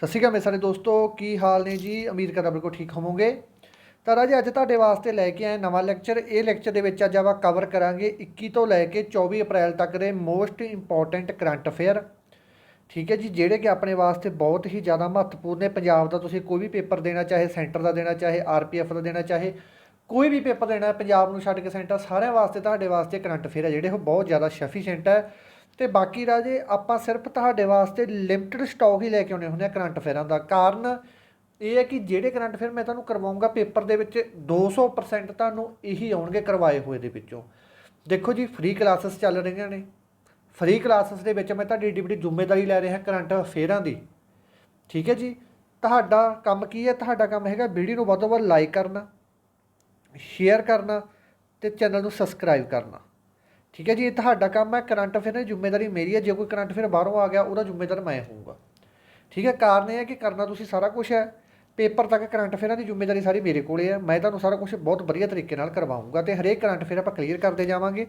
ਸਤਿ ਸ਼੍ਰੀ ਅਕਾਲ ਮੇਰੇ ਸਾਰੇ ਦੋਸਤੋ, ਕੀ ਹਾਲ ਨੇ ਜੀ? ਉਮੀਦ ਕਰਦਾ ਬਿਲਕੁਲ ਠੀਕ ਹੋਵੋਗੇ। ਤਾਂ ਰਾਜੇ, ਅੱਜ ਤੁਹਾਡੇ ਵਾਸਤੇ ਲੈ ਕੇ ਆਏ ਨਵਾਂ ਲੈਕਚਰ। ਇਹ ਲੈਕਚਰ ਦੇ ਵਿੱਚ ਅੱਜ ਆਪਾਂ ਕਵਰ ਕਰਾਂਗੇ 21 ਤੋਂ ਲੈ ਕੇ 24 ਅਪ੍ਰੈਲ ਤੱਕ ਦੇ ਮੋਸਟ ਇੰਪੋਰਟੈਂਟ ਕਰੰਟ ਅਫੇਅਰ ਠੀਕ ਹੈ ਜੀ, ਜਿਹੜੇ ਕਿ ਆਪਣੇ ਵਾਸਤੇ ਬਹੁਤ ਹੀ ਜ਼ਿਆਦਾ ਮਹੱਤਵਪੂਰਨ ਨੇ। ਪੰਜਾਬ ਦਾ ਤੁਸੀਂ ਕੋਈ ਵੀ ਪੇਪਰ ਦੇਣਾ ਚਾਹੇ ਸੈਂਟਰ ਦਾ ਦੇਣਾ ਚਾਹੇ ਆਰਪੀਐਫ ਦਾ ਦੇਣਾ ਚਾਹੇ ਕੋਈ ਵੀ ਪੇਪਰ ਦੇਣਾ ਪੰਜਾਬ ਨੂੰ ਛੱਡ ਕੇ ਸੈਂਟਰ ਸਾਰਿਆਂ ਵਾਸਤੇ ਤੁਹਾਡੇ ਵਾਸਤੇ ਕਰੰਟ ਅਫੇਅਰ ਹੈ। ਜਿਹੜੇ ਉਹ ਬਹੁਤ ਜ਼ਿਆਦਾ ਸਫੀਸ਼ੀਐਂਟ ਹੈ। ਤੇ ਬਾਕੀ ਰਾਜੇ ਆਪਾਂ ਸਿਰਫ ਤੁਹਾਡੇ ਵਾਸਤੇ ਲਿਮਟਿਡ ਸਟਾਕ ਹੀ ਲੈ ਕੇ ਆਉਣੇ ਹੁੰਦੇ ਆ ਕਰੰਟ ਅਫੇਅਰਾਂ ਦਾ। ਕਾਰਨ ਇਹ ਹੈ ਕਿ ਜਿਹੜੇ ਕਰੰਟ ਅਫੇਅਰ ਮੈਂ ਤੁਹਾਨੂੰ ਕਰਵਾਉਂਗਾ, ਪੇਪਰ ਦੇ ਵਿੱਚ 200% ਤੁਹਾਨੂੰ ਇਹੀ ਆਉਣਗੇ ਕਰਵਾਏ ਹੋਏ ਦੇ ਵਿੱਚੋਂ। ਦੇਖੋ ਜੀ ਫ੍ਰੀ ਕਲਾਸਿਸ ਚੱਲ ਰਹੀਆਂ ਨੇ। ਫ੍ਰੀ ਕਲਾਸਿਸ ਦੇ ਵਿੱਚ ਮੈਂ ਤੁਹਾਡੀ ਏਡੀ ਵੱਡੀ ਜ਼ਿੰਮੇਵਾਰੀ ਲੈ ਰਿਹਾ ਕਰੰਟ ਅਫੇਅਰਾਂ ਦੀ। ਠੀਕ ਹੈ ਜੀ? ਤੁਹਾਡਾ ਕੰਮ ਕੀ ਹੈ? ਤੁਹਾਡਾ ਕੰਮ ਹੈਗਾ ਵੀਡੀਓ ਨੂੰ ਵੱਧ ਤੋਂ ਵੱਧ ਲਾਈਕ ਕਰਨਾ ਸ਼ੇਅਰ ਕਰਨਾ ਤੇ ਚੈਨਲ ਨੂੰ ਸਬਸਕ੍ਰਾਈਬ ਕਰਨਾ। ਠੀਕ ਹੈ ਜੀ, ਇਹ ਤੁਹਾਡਾ ਕੰਮ ਹੈ, ਕਰੰਟ ਅਫੇਅਰ ਦੀ ਜ਼ਿੰਮੇਵਾਰੀ ਮੇਰੀ ਹੈ, ਜੇ ਕੋਈ ਕਰੰਟ ਅਫੇਅਰ ਬਾਹਰੋਂ ਆ ਗਿਆ, ਉਹਦਾ ਜ਼ਿੰਮੇਵਾਰ ਮੈਂ ਹੋਊਗਾ। ਠੀਕ ਹੈ, ਕਾਰਨ ਇਹ ਹੈ ਕਿ ਕਰਨਾ ਤੁਸੀਂ ਸਾਰਾ ਕੁਝ ਹੈ, ਪੇਪਰ ਤੱਕ ਕਰੰਟ ਅਫੇਅਰਾਂ ਦੀ ਜ਼ਿੰਮੇਵਾਰੀ ਸਾਰੀ ਮੇਰੇ ਕੋਲੇ ਹੈ, ਮੈਂ ਤੁਹਾਨੂੰ ਸਾਰਾ ਕੁਝ ਬਹੁਤ ਵਧੀਆ ਤਰੀਕੇ ਨਾਲ ਕਰਵਾਉਂਗਾ ਤੇ ਹਰੇਕ ਕਰੰਟ ਅਫੇਅਰ ਆਪਾਂ ਕਲੀਅਰ ਕਰਦੇ ਜਾਵਾਂਗੇ।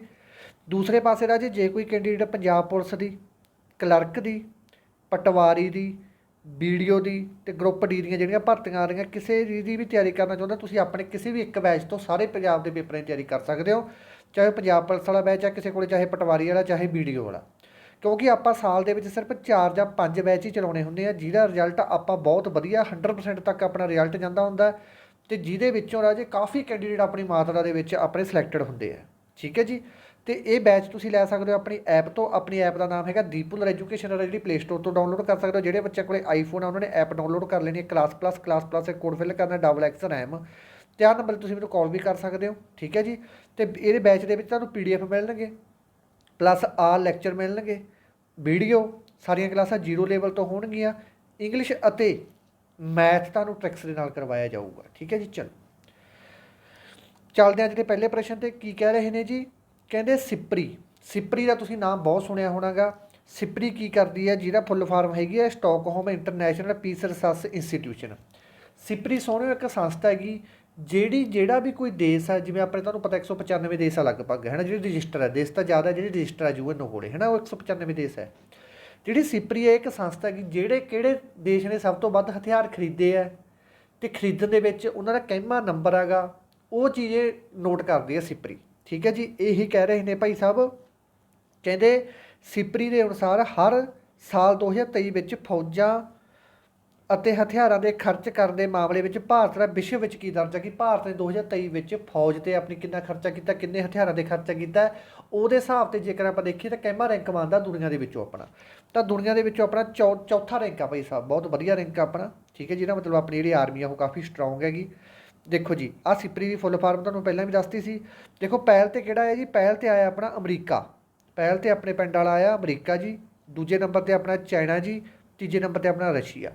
ਦੂਸਰੇ ਪਾਸੇ ਰਾਜੇ, ਜੇ ਕੋਈ ਕੈਂਡੀਡੇਟ ਪੰਜਾਬ ਪੁਲਿਸ ਦੀ, ਕਲਰਕ ਦੀ, ਪਟਵਾਰੀ ਦੀ, ਵੀਡੀਓ ਦੀ ਤੇ ਗਰੁੱਪ ਡੀ ਦੀਆਂ ਜਿਹੜੀਆਂ ਭਰਤੀਆਂ ਆ ਰਹੀਆਂ, ਕਿਸੇ ਦੀ ਦੀ ਵੀ ਤਿਆਰੀ ਕਰਨਾ ਚਾਹੁੰਦਾ, ਤੁਸੀਂ ਆਪਣੇ ਕਿਸੇ ਵੀ ਇੱਕ ਬੈਚ ਤੋਂ ਸਾਰੇ ਪੰਜਾਬ ਦੇ ਪੇਪਰਾਂ ਦੀ ਤਿਆਰੀ ਕਰ ਸਕਦੇ ਹੋ। ਚਾਹੇ ਪੰਜਾਬ ਪੁਲਿਸ ਵਾਲਾ ਬੈਚ ਹੈ ਕਿਸੇ ਕੋਲੇ ਚਾਹੇ ਪਟਵਾਰੀ ਵਾਲਾ, ਚਾਹੇ ਵੀਡੀਓ ਵਾਲਾ। ਕਿਉਂਕਿ ਆਪਾਂ ਸਾਲ ਦੇ ਵਿੱਚ ਸਿਰਫ 4 ਜਾਂ 5 ਬੈਚ ਹੀ ਚਲਾਉਣੇ ਹੁੰਦੇ ਆ, ਜਿਹਦਾ ਰਿਜ਼ਲਟ ਆਪਾਂ ਬਹੁਤ ਵਧੀਆ 100% ਤੱਕ ਆਪਣਾ ਰਿਜ਼ਲਟ ਜਾਂਦਾ ਹੁੰਦਾ ਹੈ ਤੇ ਜਿਹਦੇ ਵਿੱਚੋਂ ਰਾਜੇ ਕਾਫੀ ਕੈਂਡੀਡੇਟ ਆਪਣੀ ਮਾਤਰਾ ਦੇ ਵਿੱਚ ਆਪਣੇ ਸਿਲੈਕਟਡ ਹੁੰਦੇ ਆ। ਠੀਕ ਹੈ ਜੀ? ਤੇ ਇਹ ਬੈਚ ਤੁਸੀਂ ਲੈ ਸਕਦੇ ਹੋ ਆਪਣੀ ਐਪ ਤੋਂ, ਆਪਣੀ ਐਪ ਦਾ ਨਾਮ ਹੈਗਾ ਦੀਪੂਲਰ ਐਜੂਕੇਸ਼ਨ ਜਿਹੜੀ ਪਲੇ ਸਟੋਰ ਤੋਂ ਡਾਊਨਲੋਡ ਕਰ ਸਕਦੇ ਹੋ। ਜਿਹੜੇ ਬੱਚਿਆਂ ਕੋਲੇ ਆਈਫੋਨ ਆ, ਉਹਨਾਂ ਨੇ ਐਪ ਡਾਊਨਲੋਡ ਕਰ ਲੈਣੀ ਹੈ ਕਲਾਸ ਪਲੱਸ ਕਲਾਸ ਪਲੱਸ ਇੱਕ ਕੋਡ ਫਿਲ ਕਰਨਾ ਡਬਲ ਐਕਸ ਰੈਮ ਤੇ ਆਹ ਨੰਬਰ ਤੁਸੀਂ ਮੈਨੂੰ ਕਾਲ ਵੀ ਕਰ ਸਕਦੇ ਹੋ, ਠੀਕ ਹੈ ਜੀ? ਤੇ ਇਹਦੇ ਬੈਚ ਦੇ ਵਿੱਚ ਤੁਹਾਨੂੰ ਪੀਡੀਐਫ ਮਿਲਣਗੇ ਪਲੱਸ ਆ ਲੈਕਚਰ ਮਿਲਣਗੇ ਵੀਡੀਓ ਸਾਰੀਆਂ ਕਲਾਸਾਂ ਜ਼ੀਰੋ ਲੈਵਲ ਤੋਂ ਹੋਣਗੀਆਂ ਇੰਗਲਿਸ਼ ਅਤੇ ਮੈਥ ਤੁਹਾਨੂੰ ਟ੍ਰਿਕਸ ਦੇ ਨਾਲ ਕਰਵਾਇਆ ਜਾਊਗਾ, ਠੀਕ ਹੈ ਜੀ? ਚਲੋ। ਚੱਲਦੇ ਹਾਂ ਜਿਹੜੇ ਪਹਿਲੇ ਪ੍ਰਸ਼ਨ ਤੇ, ਕੀ ਕਹਿ ਰਹੇ ਨੇ ਜੀ? ਕਹਿੰਦੇ ਸਿਪਰੀ ਸਿਪਰੀ ਦਾ ਤੁਸੀਂ ਨਾਮ ਬਹੁਤ ਸੁਣਿਆ ਹੋਣਾਗਾ। ਸਿਪਰੀ ਕੀ ਕਰਦੀ ਹੈ? ਜਿਹਦਾ ਫੁੱਲ ਫਾਰਮ ਹੈਗੀ ਹੈ Stockholm International Peace Research Institution SIPRI ਸੋਹਣਿਓ ਇੱਕ ਸੰਸਥਾ ਹੈਗੀ ਜਿਹੜੀ, ਜਿਹੜਾ ਵੀ ਕੋਈ ਦੇਸ਼ ਆ, ਜਿਵੇਂ ਆਪਣੇ ਤੁਹਾਨੂੰ ਪਤਾ 195 ਦੇਸ਼ ਆ ਲਗਭਗ ਹੈ ਨਾ ਜਿਹੜੇ ਰਜਿਸਟਰ ਹੈ ਦੇਸ਼ ਤਾਂ ਜ਼ਿਆਦਾ ਜਿਹੜੇ ਰਜਿਸਟਰ ਹੈ ਯੂਐਨ ਕੋਲੇ ਹੈ ਨਾ ਉਹ 195 ਦੇਸ਼ ਹੈ। ਜਿਹੜੀ ਸਿਪਰੀ ਹੈ ਇੱਕ ਸੰਸਥਾ ਹੈਗੀ, ਜਿਹੜੇ ਕਿਹੜੇ ਦੇਸ਼ ਨੇ ਸਭ ਤੋਂ ਵੱਧ ਹਥਿਆਰ ਖਰੀਦੇ ਆ ਤੇ ਖਰੀਦਣ ਦੇ ਵਿੱਚ ਉਹਨਾਂ ਦਾ ਕਹਿਮਾ ਨੰਬਰ ਹੈਗਾ, ਉਹ ਚੀਜ਼ ਇਹ ਨੋਟ ਕਰਦੀ ਹੈ ਸਿਪਰੀ, ਠੀਕ ਹੈ ਜੀ? ਇਹੀ ਕਹਿ ਰਹੇ ਨੇ ਭਾਈ ਸਾਹਿਬ। ਕਹਿੰਦੇ ਸਿਪਰੀ ਦੇ ਅਨੁਸਾਰ ਹਰ ਸਾਲ 2023 ਵਿੱਚ ਫੌਜਾਂ ਅਤੇ ਹਥਿਆਰਾਂ ਦੇ ਖਰਚ ਕਰਨ ਦੇ ਮਾਮਲੇ ਵਿੱਚ ਭਾਰਤ ਦਾ ਵਿਸ਼ਵ ਵਿੱਚ ਕੀ ਦਰਜਾ ਕਿ ਭਾਰਤ ਨੇ 2023 ਵਿੱਚ ਫੌਜ ਤੇ ਆਪਣੀ ਕਿੰਨਾ ਖਰਚਾ ਕੀਤਾ, ਕਿੰਨੇ ਹਥਿਆਰਾਂ ਦੇ ਖਰਚਾ ਕੀਤਾ ਉਹਦੇ ਹਿਸਾਬ ਤੇ ਜੇਕਰ ਆਪਾਂ ਦੇਖੀਏ ਤਾਂ ਕੈਮਾ ਰੈਂਕ ਮੰਨਦਾ ਦੁਨੀਆ ਦੇ ਵਿੱਚੋਂ ਆਪਣਾ। ਤਾਂ ਦੁਨੀਆ ਦੇ ਵਿੱਚੋਂ ਆਪਣਾ ਚੌ- ਚੌਥਾ ਰੈਂਕ ਆ ਭਾਈ ਸਾਹਿਬ, ਬਹੁਤ ਵਧੀਆ ਰੈਂਕ ਆ ਆਪਣਾ, ਠੀਕ ਹੈ ਜਿਹਦਾ ਮਤਲਬ ਆਪਣੀ ਜਿਹੜੀ ਆਰਮੀ ਆ ਉਹ ਕਾਫੀ ਸਟਰੋਂਗ ਹੈਗੀ। ਦੇਖੋ ਜੀ ਆ ਸਿਪਰੀ ਦੀ ਫੁੱਲ ਫਾਰਮ ਤੁਹਾਨੂੰ ਪਹਿਲਾਂ ਵੀ ਦੱਸਤੀ ਸੀ। ਦੇਖੋ ਪਹਿਲ ਤੇ ਕਿਹੜਾ ਹੈ ਜੀ? ਪਹਿਲ ਤੇ ਆਇਆ ਆਪਣਾ ਅਮਰੀਕਾ। ਪਹਿਲ ਤੇ ਆਪਣੇ ਪਿੰਡ ਵਾਲਾ ਆਇਆ ਅਮਰੀਕਾ ਜੀ, ਦੂਜੇ ਨੰਬਰ ਤੇ ਆਪਣਾ ਚਾਈਨਾ ਜੀ, ਤੀਜੇ ਨੰਬਰ ਤੇ ਆਪਣਾ ਰਸ਼ੀਆ।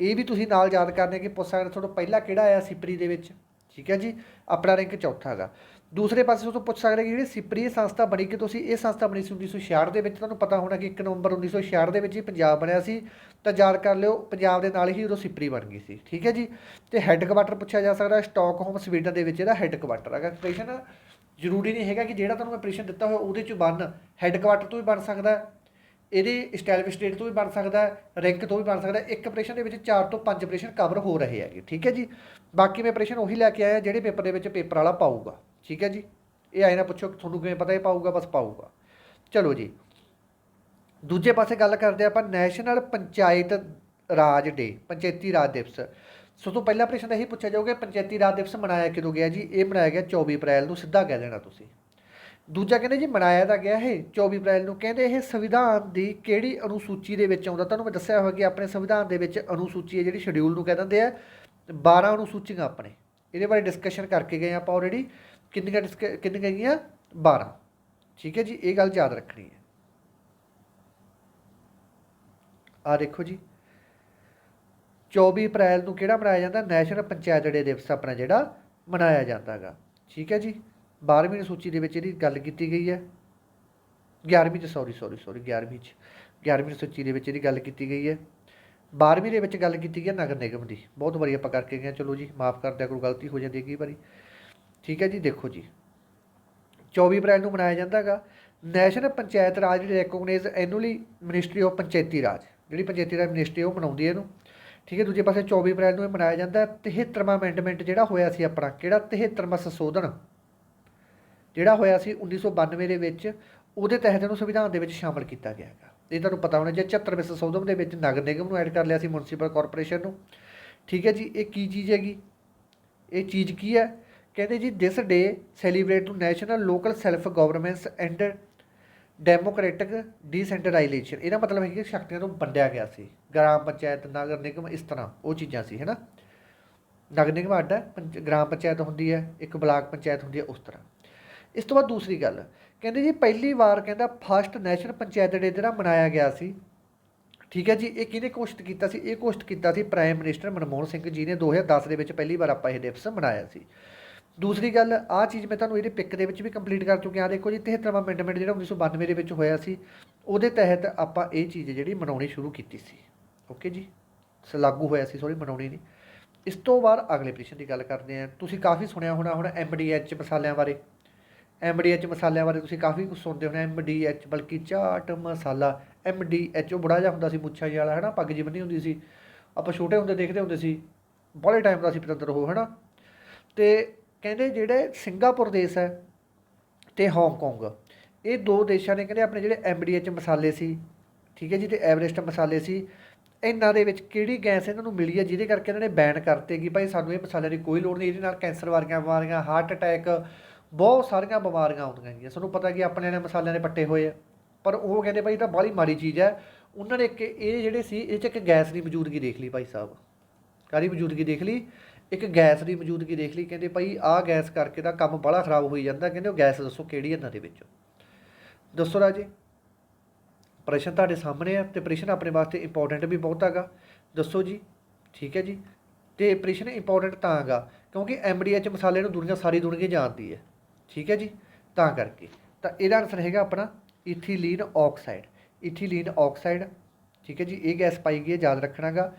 ਇਹ ਵੀ ਤੁਸੀਂ ਨਾਲ ਯਾਦ ਕਰਨੇ ਕਿ ਪੁੱਛ ਸਕਦੇ ਤੁਹਾਡਾ ਪਹਿਲਾ ਕਿਹੜਾ ਆਇਆ ਸਿਪਰੀ ਦੇ ਵਿੱਚ? ਠੀਕ ਹੈ ਜੀ? ਆਪਣਾ ਰੈਂਕ ਚੌਥਾ ਹੈਗਾ। ਦੂਸਰੇ ਪਾਸੇ ਤੋਂ ਪੁੱਛ ਸਕਦੇ ਕਿ ਜਿਹੜੀ ਸਿਪਰੀ ਸੰਸਥਾ ਬਣੀ ਕਿ ਤੁਸੀਂ ਇਹ ਸੰਸਥਾ ਬਣੀ ਸੀ 1966 ਦੇ ਵਿੱਚ? ਤੁਹਾਨੂੰ ਪਤਾ ਹੋਣਾ ਕਿ 1 ਨਵੰਬਰ 1966 ਦੇ ਵਿੱਚ ਹੀ ਪੰਜਾਬ ਬਣਿਆ ਸੀ। ਤਾਂ ਯਾਦ ਕਰ ਲਿਓ, ਪੰਜਾਬ ਦੇ ਨਾਲ ਹੀ ਉਦੋਂ ਸਿਪਰੀ ਬਣ ਗਈ ਸੀ। ਠੀਕ ਹੈ ਜੀ? ਤੇ ਹੈੱਡਕੁਆਟਰ ਪੁੱਛਿਆ ਜਾ ਸਕਦਾ ਸਟਾਕਹੋਮ ਸਵੀਡਨ ਦੇ ਵਿੱਚ ਇਹਦਾ ਹੈੱਡਕੁਆਟਰ ਹੈਗਾ। ਪ੍ਰੇਸ਼ਨ ਜ਼ਰੂਰੀ ਨਹੀਂ ਹੈਗਾ ਕਿ ਜਿਹੜਾ ਤੁਹਾਨੂੰ ਮੈਂ ਪ੍ਰੇਸ਼ਨ ਦਿੱਤਾ ਹੋਇਆ ਉਹਦੇ ਚ ਬਣ ਹੈੱਡਕੁਆਟਰ ਤੋਂ ਵੀ ਬਣ ਸਕਦਾ। ਇਹਦੇ ਸਟੈਲਿਸ਼ ਸਟੇਟ ਤੋਂ ਵੀ ਬਣ ਸਕਦਾ ਹੈ ਰੈਂਕ ਤੋਂ ਵੀ ਬਣ ਸਕਦਾ ਹੈ। ਇੱਕ ਆਪਰੇਸ਼ਨ ਦੇ ਵਿੱਚ 4 ਤੋਂ 5 ਆਪਰੇਸ਼ਨ ਕਵਰ ਹੋ ਰਹੇ ਹੈਗੇ, ਠੀਕ ਹੈ ਜੀ? ਬਾਕੀ ਮੈਂ ਆਪਰੇਸ਼ਨ ਉਹੀ ਲੈ ਕੇ ਆਇਆ ਜਿਹੜੇ ਪੇਪਰ ਦੇ ਵਿੱਚ ਪੇਪਰ ਵਾਲਾ ਪਾਊਗਾ, ਠੀਕ ਹੈ ਜੀ? ਇਹ ਆਏ ਨਾ ਪੁੱਛੋ ਤੁਹਾਨੂੰ ਕਿਵੇਂ ਪਤਾ ਇਹ ਪਾਊਗਾ, ਬਸ ਪਾਊਗਾ। ਚਲੋ ਜੀ। ਦੂਜੇ ਪਾਸੇ ਗੱਲ ਕਰਦੇ ਆਪਾਂ ਨੈਸ਼ਨਲ ਪੰਚਾਇਤ ਰਾਜ ਡੇ ਪੰਚਾਇਤੀ ਰਾਜ ਦਿਵਸ। ਸੋ ਤੋਂ ਪਹਿਲਾ ਪ੍ਰਸ਼ਨ ਇਹੀ ਪੁੱਛਿਆ ਜਾਊਗਾ, ਪੰਚਾਇਤੀ ਰਾਜ ਦਿਵਸ ਮਨਾਇਆ ਕਦੋਂ ਗਿਆ ਜੀ? ਇਹ ਮਨਾਇਆ ਗਿਆ 24 ਅਪ੍ਰੈਲ ਨੂੰ, ਸਿੱਧਾ ਕਹਿ ਦੇਣਾ ਤੁਸੀਂ। ਦੂਜਾ ਕਹਿੰਦੇ ਜੀ ਮਨਾਇਆ ਤਾਂ ਗਿਆ ਇਹ 24 ਅਪ੍ਰੈਲ ਨੂੰ। ਕਹਿੰਦੇ ਇਹ ਸੰਵਿਧਾਨ ਦੀ ਕਿਹੜੀ ਅਨੁਸੂਚੀ ਦੇ ਵਿੱਚ ਆਉਂਦਾ? ਤੁਹਾਨੂੰ ਮੈਂ ਦੱਸਿਆ ਹੋਇਆ ਕਿ ਆਪਣੇ ਸੰਵਿਧਾਨ ਦੇ ਵਿੱਚ ਅਨੁਸੂਚੀ ਹੈ ਜਿਹੜੀ ਸ਼ਡਿਊਲ ਨੂੰ ਕਹਿ ਦਿੰਦੇ ਆ। 12 ਅਨੁਸੂਚੀਆਂ ਆਪਣੇ। ਇਹਦੇ ਬਾਰੇ ਡਿਸਕਸ਼ਨ ਕਰਕੇ ਗਏ ਆਪਾਂ ਆਲਰੇਡੀ ਕਿੰਨੀਆਂ ਡਿਸਕ ਕਿੰਨੀਆਂ ਗਈਆਂ? 12 ਠੀਕ ਹੈ ਜੀ, ਇਹ ਗੱਲ ਯਾਦ ਰੱਖਣੀ ਹੈ। ਆ ਦੇਖੋ ਜੀ। 24 ਅਪ੍ਰੈਲ ਨੂੰ ਕਿਹੜਾ ਮਨਾਇਆ ਜਾਂਦਾ? ਨੈਸ਼ਨਲ ਪੰਚਾਇਤ ਡੇ ਦਿਵਸ ਆਪਣਾ ਜਿਹੜਾ ਮਨਾਇਆ ਜਾਂਦਾ ਹੈਗਾ ਠੀਕ ਹੈ ਜੀ। 12ਵੀਂ ਸੂਚੀ ਦੇ ਵਿੱਚ ਇਹਦੀ ਗੱਲ ਕੀਤੀ ਗਈ ਹੈ। 11ਵੀਂ ਚ ਸੌਰੀ ਸੌਰੀ ਸੌਰੀ 11ਵੀਂ ਚ 11ਵੀਂ ਸੂਚੀ ਦੇ ਵਿੱਚ ਇਹਦੀ ਗੱਲ ਕੀਤੀ ਗਈ ਹੈ। 12ਵੀਂ ਦੇ ਵਿੱਚ ਗੱਲ ਕੀਤੀ ਗਈ ਹੈ ਨਗਰ ਨਿਗਮ ਦੀ। ਬਹੁਤ ਵਾਰੀ ਆਪਾਂ ਕਰਕੇ ਗਏ ਹਾਂ, ਚਲੋ ਜੀ ਮਾਫ ਕਰ ਦਿਆ ਕੋਈ ਗਲਤੀ ਹੋ ਜਾਂਦੀ ਹੈ ਕਈ ਵਾਰੀ। ਠੀਕ ਹੈ ਜੀ ਦੇਖੋ ਜੀ। 24 ਅਪ੍ਰੈਲ ਨੂੰ ਮਨਾਇਆ ਜਾਂਦਾ ਹੈਗਾ। ਨੈਸ਼ਨਲ ਪੰਚਾਇਤ ਰਾਜ ਜਿਹੜੀ ਰੈਕੋਗਨਾਈਜ਼ ਐਨੂਅਲੀ ਮਿਨਿਸਟਰੀ ਆਫ ਪੰਚਾਇਤੀ ਰਾਜ। ਜਿਹੜੀ ਪੰਚਾਇਤੀ ਰਾਜ ਮਿਨਿਸਟਰੀ ਉਹ ਮਨਾਉਂਦੀ ਹੈ ਇਹਨੂੰ। ਠੀਕ ਹੈ ਦੂਜੇ ਪਾਸੇ 24 ਅਪ੍ਰੈਲ ਨੂੰ ਇਹ ਮਨਾਇਆ ਜਾਂਦਾ ਹੈ। 73ਵਾਂ ਅਮੈਂਡਮੈਂਟ ਜਿਹੜਾ ਹੋਇਆ ਸੀ ਆਪਣਾ ਕਿਹੜਾ? 73ਵਾਂ ਸੰਸ਼ੋਧਨ। ਜਿਹੜਾ ਹੋਇਆ ਸੀ 1992 ਦੇ ਵਿੱਚ, ਉਹਦੇ ਤਹਿਤ ਇਹਨੂੰ ਸੰਵਿਧਾਨ ਦੇ ਵਿੱਚ ਸ਼ਾਮਲ ਕੀਤਾ ਗਿਆ ਹੈਗਾ। ਇਹ ਤੁਹਾਨੂੰ ਪਤਾ ਹੋਣਾ ਜੇ 74ਵੇਂ ਸੰਸ਼ੋਧਨ ਦੇ ਵਿੱਚ ਨਗਰ ਨਿਗਮ ਨੂੰ ਐਡ ਕਰ ਲਿਆ ਸੀ ਮਿਊਨਿਸਪਲ ਕਾਰਪੋਰੇਸ਼ਨ ਨੂੰ। ਠੀਕ ਹੈ ਜੀ, ਇਹ ਕੀ ਚੀਜ਼ ਹੈਗੀ? ਇਹ ਚੀਜ਼ ਕੀ ਹੈ? ਕਹਿੰਦੇ ਜੀ this day celebrate to national local self governments and democratic decentralisation ਇਹਦਾ ਮਤਲਬ ਹੈ ਕਿ ਸ਼ਕਤੀਆਂ ਨੂੰ ਵੰਡਿਆ ਗਿਆ ਸੀ। ਗ੍ਰਾਮ ਪੰਚਾਇਤ, ਨਗਰ ਨਿਗਮ, ਇਸ ਤਰ੍ਹਾਂ, ਉਹ ਚੀਜ਼ਾਂ ਸੀ, ਹੈਨਾ? ਨਗਰ ਨਿਗਮ ਅੱਡ ਹੈ, ਪੰਚ- ਗ੍ਰਾਮ ਪੰਚਾਇਤ ਹੁੰਦੀ ਹੈ, ਇੱਕ ਬਲਾਕ ਪੰਚਾਇਤ ਹੁੰਦੀ ਹੈ, ਉਸ ਤਰ੍ਹਾਂ। ਇਸ ਤੋਂ ਬਾਅਦ ਦੂਸਰੀ ਗੱਲ, ਕਹਿੰਦੇ ਜੀ ਪਹਿਲੀ ਵਾਰ ਕਹਿੰਦਾ ਫਸਟ ਨੈਸ਼ਨਲ ਪੰਚਾਇਤ ਡੇ ਜਿਹੜਾ ਮਨਾਇਆ ਗਿਆ ਸੀ, ਠੀਕ ਹੈ ਜੀ, ਇਹ ਕਿਹਨੇ ਘੋਸ਼ਿਤ ਕੀਤਾ ਸੀ? ਇਹ ਘੋਸ਼ਿਤ ਕੀਤਾ ਸੀ ਪ੍ਰਾਈਮ ਮਿਨਿਸਟਰ ਮਨਮੋਹਨ ਸਿੰਘ ਜੀ ਨੇ 2010 ਦੇ ਵਿੱਚ ਪਹਿਲੀ ਵਾਰ ਆਪਾਂ ਇਹ ਦਿਵਸ ਮਨਾਇਆ ਸੀ। ਦੂਸਰੀ ਗੱਲ, ਆਹ ਚੀਜ਼ ਮੈਂ ਤੁਹਾਨੂੰ ਇਹਦੇ ਪਿਕ ਦੇ ਵਿੱਚ ਵੀ ਕੰਪਲੀਟ ਕਰ ਚੁੱਕਿਆ। ਆ ਦੇਖੋ ਜੀ 73ਵਾਂ ਅਮੈਂਡਮੈਂਟ ਜਿਹੜਾ 1992 ਦੇ ਵਿੱਚ ਹੋਇਆ ਸੀ, ਉਹਦੇ ਤਹਿਤ ਆਪਾਂ ਇਹ ਚੀਜ਼ ਜਿਹੜੀ ਮਨਾਉਣੀ ਸ਼ੁਰੂ ਕੀਤੀ ਸੀ। ਓਕੇ ਜੀ? ਸ ਲਾਗੂ ਹੋਇਆ ਸੀ ਸੋਰੀ ਮਨਾਉਣੀ ਨਹੀਂ। ਇਸ ਤੋਂ ਬਾਅਦ ਅਗਲੇ ਪ੍ਰਸ਼ਨ ਦੀ ਗੱਲ ਕਰਦੇ ਹਾਂ। ਤੁਸੀਂ ਕਾਫੀ ਸੁਣਿਆ ਹੋਣਾ ਹੁਣ ਐਮਡੀਐਚ ਮਸਾਲਿਆਂ ਬਾਰੇ। ਐਮਡੀਐਚ ਮਸਾਲਿਆਂ ਬਾਰੇ ਤੁਸੀਂ ਕਾਫੀ ਕੁਝ ਸੁਣਦੇ ਹੋਣੇ ਐਮਡੀਐਚ ਬਲਕਿ ਚਾਟ ਮਸਾਲਾ। ਐਮਡੀਐਚ ਉਹ ਬੜਾ ਜਿਹਾ ਹੁੰਦਾ ਸੀ ਮੁੱਛਾਂ ਜਿਹਾ ਵਾਲਾ ਹੈ ਨਾ ਪੱਗ ਜਿਹੀ ਬੰਨੀ ਹੁੰਦੀ ਸੀ। ਆਪਾਂ ਛੋਟੇ ਹੁੰਦੇ ਦੇਖਦੇ ਹੁੰਦੇ ਸੀ। ਬੜੇ ਟਾਈਮ ਦਾ ਸੀ ਪਤੰਦਰ ਉਹ ਹੈ ਨਾ ਤੇ ਕਹਿੰਦੇ ਜਿਹੜੇ ਸਿੰਗਾਪੁਰ ਦੇਸ਼ ਹੈ ਤੇ ਹਾਂਗਕਾਂਗ ਇਹ ਦੋ ਦੇਸ਼ਾਂ ਨੇ ਕਹਿੰਦੇ ਆਪਣੇ ਜਿਹੜੇ ਐਮਡੀਐਚ ਮਸਾਲੇ ਸੀ, ਠੀਕ ਹੈ ਜੀ? ਤੇ ਐਵਰੇਸਟ ਮਸਾਲੇ ਸੀ। ਇਹਨਾਂ ਦੇ ਵਿੱਚ ਕਿਹੜੀ ਗੈਸ ਇਹਨਾਂ ਨੂੰ ਮਿਲੀ ਹੈ? ਜਿਹਦੇ ਕਰਕੇ ਇਹਨਾਂ ਨੇ ਬੈਨ ਕਰਤੇ ਕਿ ਭਾਈ, ਸਾਨੂੰ ਇਹ ਮਸਾਲਿਆਂ ਦੀ ਕੋਈ ਲੋੜ ਨਹੀਂ। ਇਹਦੇ ਨਾਲ ਕੈਂਸਰ ਵਰਗੀਆਂ ਬਿਮਾਰੀਆਂ ਹਾਰਟ ਅਟੈਕ ਬਹੁਤ ਸਾਰੀਆਂ ਬਿਮਾਰੀਆਂ ਆਉਂਦੀਆਂ ਹੈਗੀਆਂ। ਤੁਹਾਨੂੰ ਪਤਾ ਕਿ ਆਪਣੇ ਨੇ ਮਸਾਲਿਆਂ ਦੇ ਪੱਟੇ ਹੋਏ ਆ। ਪਰ ਉਹ ਕਹਿੰਦੇ ਭਾਈ ਇਹ ਤਾਂ ਬਾਹਲੀ ਮਾੜੀ ਚੀਜ਼ ਹੈ। ਉਹਨਾਂ ਨੇ ਇੱਕ ਇਹ ਜਿਹੜੇ ਸੀ, ਇਹ 'ਚ ਇੱਕ ਗੈਸ ਦੀ ਮੌਜੂਦਗੀ ਦੇਖ ਲਈ ਭਾਈ ਸਾਹਿਬ। ਕਾਹਦੀ ਮੌਜੂਦਗੀ ਦੇਖ ਲਈ? ਇੱਕ ਗੈਸ ਦੀ ਮੌਜੂਦਗੀ ਦੇਖ ਲਈ। ਕਹਿੰਦੇ ਭਾਈ ਆਹ ਗੈਸ ਕਰਕੇ ਤਾਂ ਕੰਮ ਬੜਾ ਖਰਾਬ ਹੋਈ ਜਾਂਦਾ। ਕਹਿੰਦੇ ਉਹ ਗੈਸ ਦੱਸੋ ਕਿਹੜੀ ਇਹਨਾਂ ਦੇ ਵਿੱਚ? ਦੱਸੋ ਰਾਜੇ। ਪ੍ਰਸ਼ਨ ਤੁਹਾਡੇ ਸਾਹਮਣੇ ਆ ਤੇ ਪ੍ਰਸ਼ਨ ਆਪਣੇ ਵਾਸਤੇ ਇੰਪੋਰਟੈਂਟ ਵੀ ਬਹੁਤ ਹੈਗਾ। ਦੱਸੋ ਜੀ। ਠੀਕ ਹੈ ਜੀ। ਤੇ ਪ੍ਰਸ਼ਨ ਇੰਪੋਰਟੈਂਟ ਤਾਂ ਹੈਗਾ, ਕਿਉਂਕਿ ਐਮਡੀਐਚ ਮਸਾਲੇ ਨੂੰ ਦੁਨੀਆ ਸਾਰੀ ਦੁਨੀਆ ਜਾਣਦੀ ਹੈ। ਠੀਕ ਹੈ ਜੀ? ਤਾਂ ਕਰਕੇ। ਤਾਂ ਇਹਦਾ ਆਨਸਰ ਹੈਗਾ ਆਪਣਾ ਇਥੀਲੀਨ ਆਕਸਾਈਡ ਇਥੀਲੀਨ ਆਕਸਾਈਡ ਠੀਕ ਹੈ ਜੀ? ਇਹ ਗੈਸ ਪਾਈ ਗਈ ਹੈ, ਯਾਦ ਰੱਖਣਾਗਾ।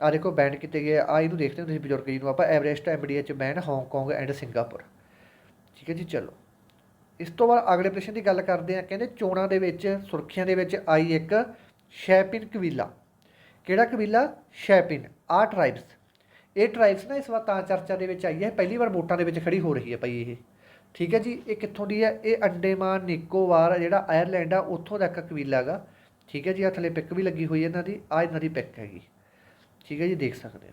ਆ ਦੇਖੋ ਬੈਨ ਕੀਤੇ ਗਏ ਆ। ਇਹਨੂੰ ਦੇਖਦੇ ਹੋ ਤੁਸੀਂ ਬਜ਼ੁਰਗ ਜੀ ਨੂੰ। ਆਪਾਂ Everest MDH ban Hong Kong and Singapore ਠੀਕ ਹੈ ਜੀ? ਚਲੋ। ਇਸ ਤੋਂ ਬਾਅਦ ਅਗਲੇ ਪ੍ਰਸ਼ਨ ਦੀ ਗੱਲ ਕਰਦੇ ਆ ਕਹਿੰਦੇ ਚੋਣਾਂ ਦੇ ਵਿੱਚ, ਸੁਰਖੀਆਂ ਦੇ ਵਿੱਚ ਆਈ ਇੱਕ ਸ਼ੈਪਿਨ ਕਬੀਲਾ। ਕਿਹੜਾ ਕਬੀਲਾ? ਸ਼ੈਪਿਨ। ਆ ਟ੍ਰਾਈਬਸ ਇਹ ਟ੍ਰਾਈਬਸ ਨਾ ਇਸ ਵਾਰ ਤਾਂ ਚਰਚਾ ਦੇ ਵਿੱਚ ਆਈ ਹੈ। ਪਹਿਲੀ ਵਾਰ ਵੋਟਾਂ ਦੇ ਵਿੱਚ ਖੜੀ ਹੋ ਰਹੀ ਹੈ ਭਾਈ ਇਹ। ਠੀਕ ਹੈ ਜੀ, ਇਹ ਕਿੱਥੋਂ ਦੀ ਹੈ? ਇਹ ਅੰਡੇਮਾਨ ਨਿਕੋਬਾਰ ਜਿਹੜਾ ਆਇਰਲੈਂਡ ਆ, ਉੱਥੋਂ ਦਾ ਇੱਕ ਕਬੀਲਾ ਹੈਗਾ। ਠੀਕ ਹੈ ਜੀ ਆ ਥੱਲੇ ਪਿਕ ਵੀ ਲੱਗੀ ਹੋਈ ਹੈ ਇਹਨਾਂ ਦੀ ਆ ਇਹਨਾਂ ਦੀ ਪਿੱਕ ਹੈਗੀ। ਠੀਕ ਹੈ ਜੀ, ਦੇਖ ਸਕਦੇ ਹੋ।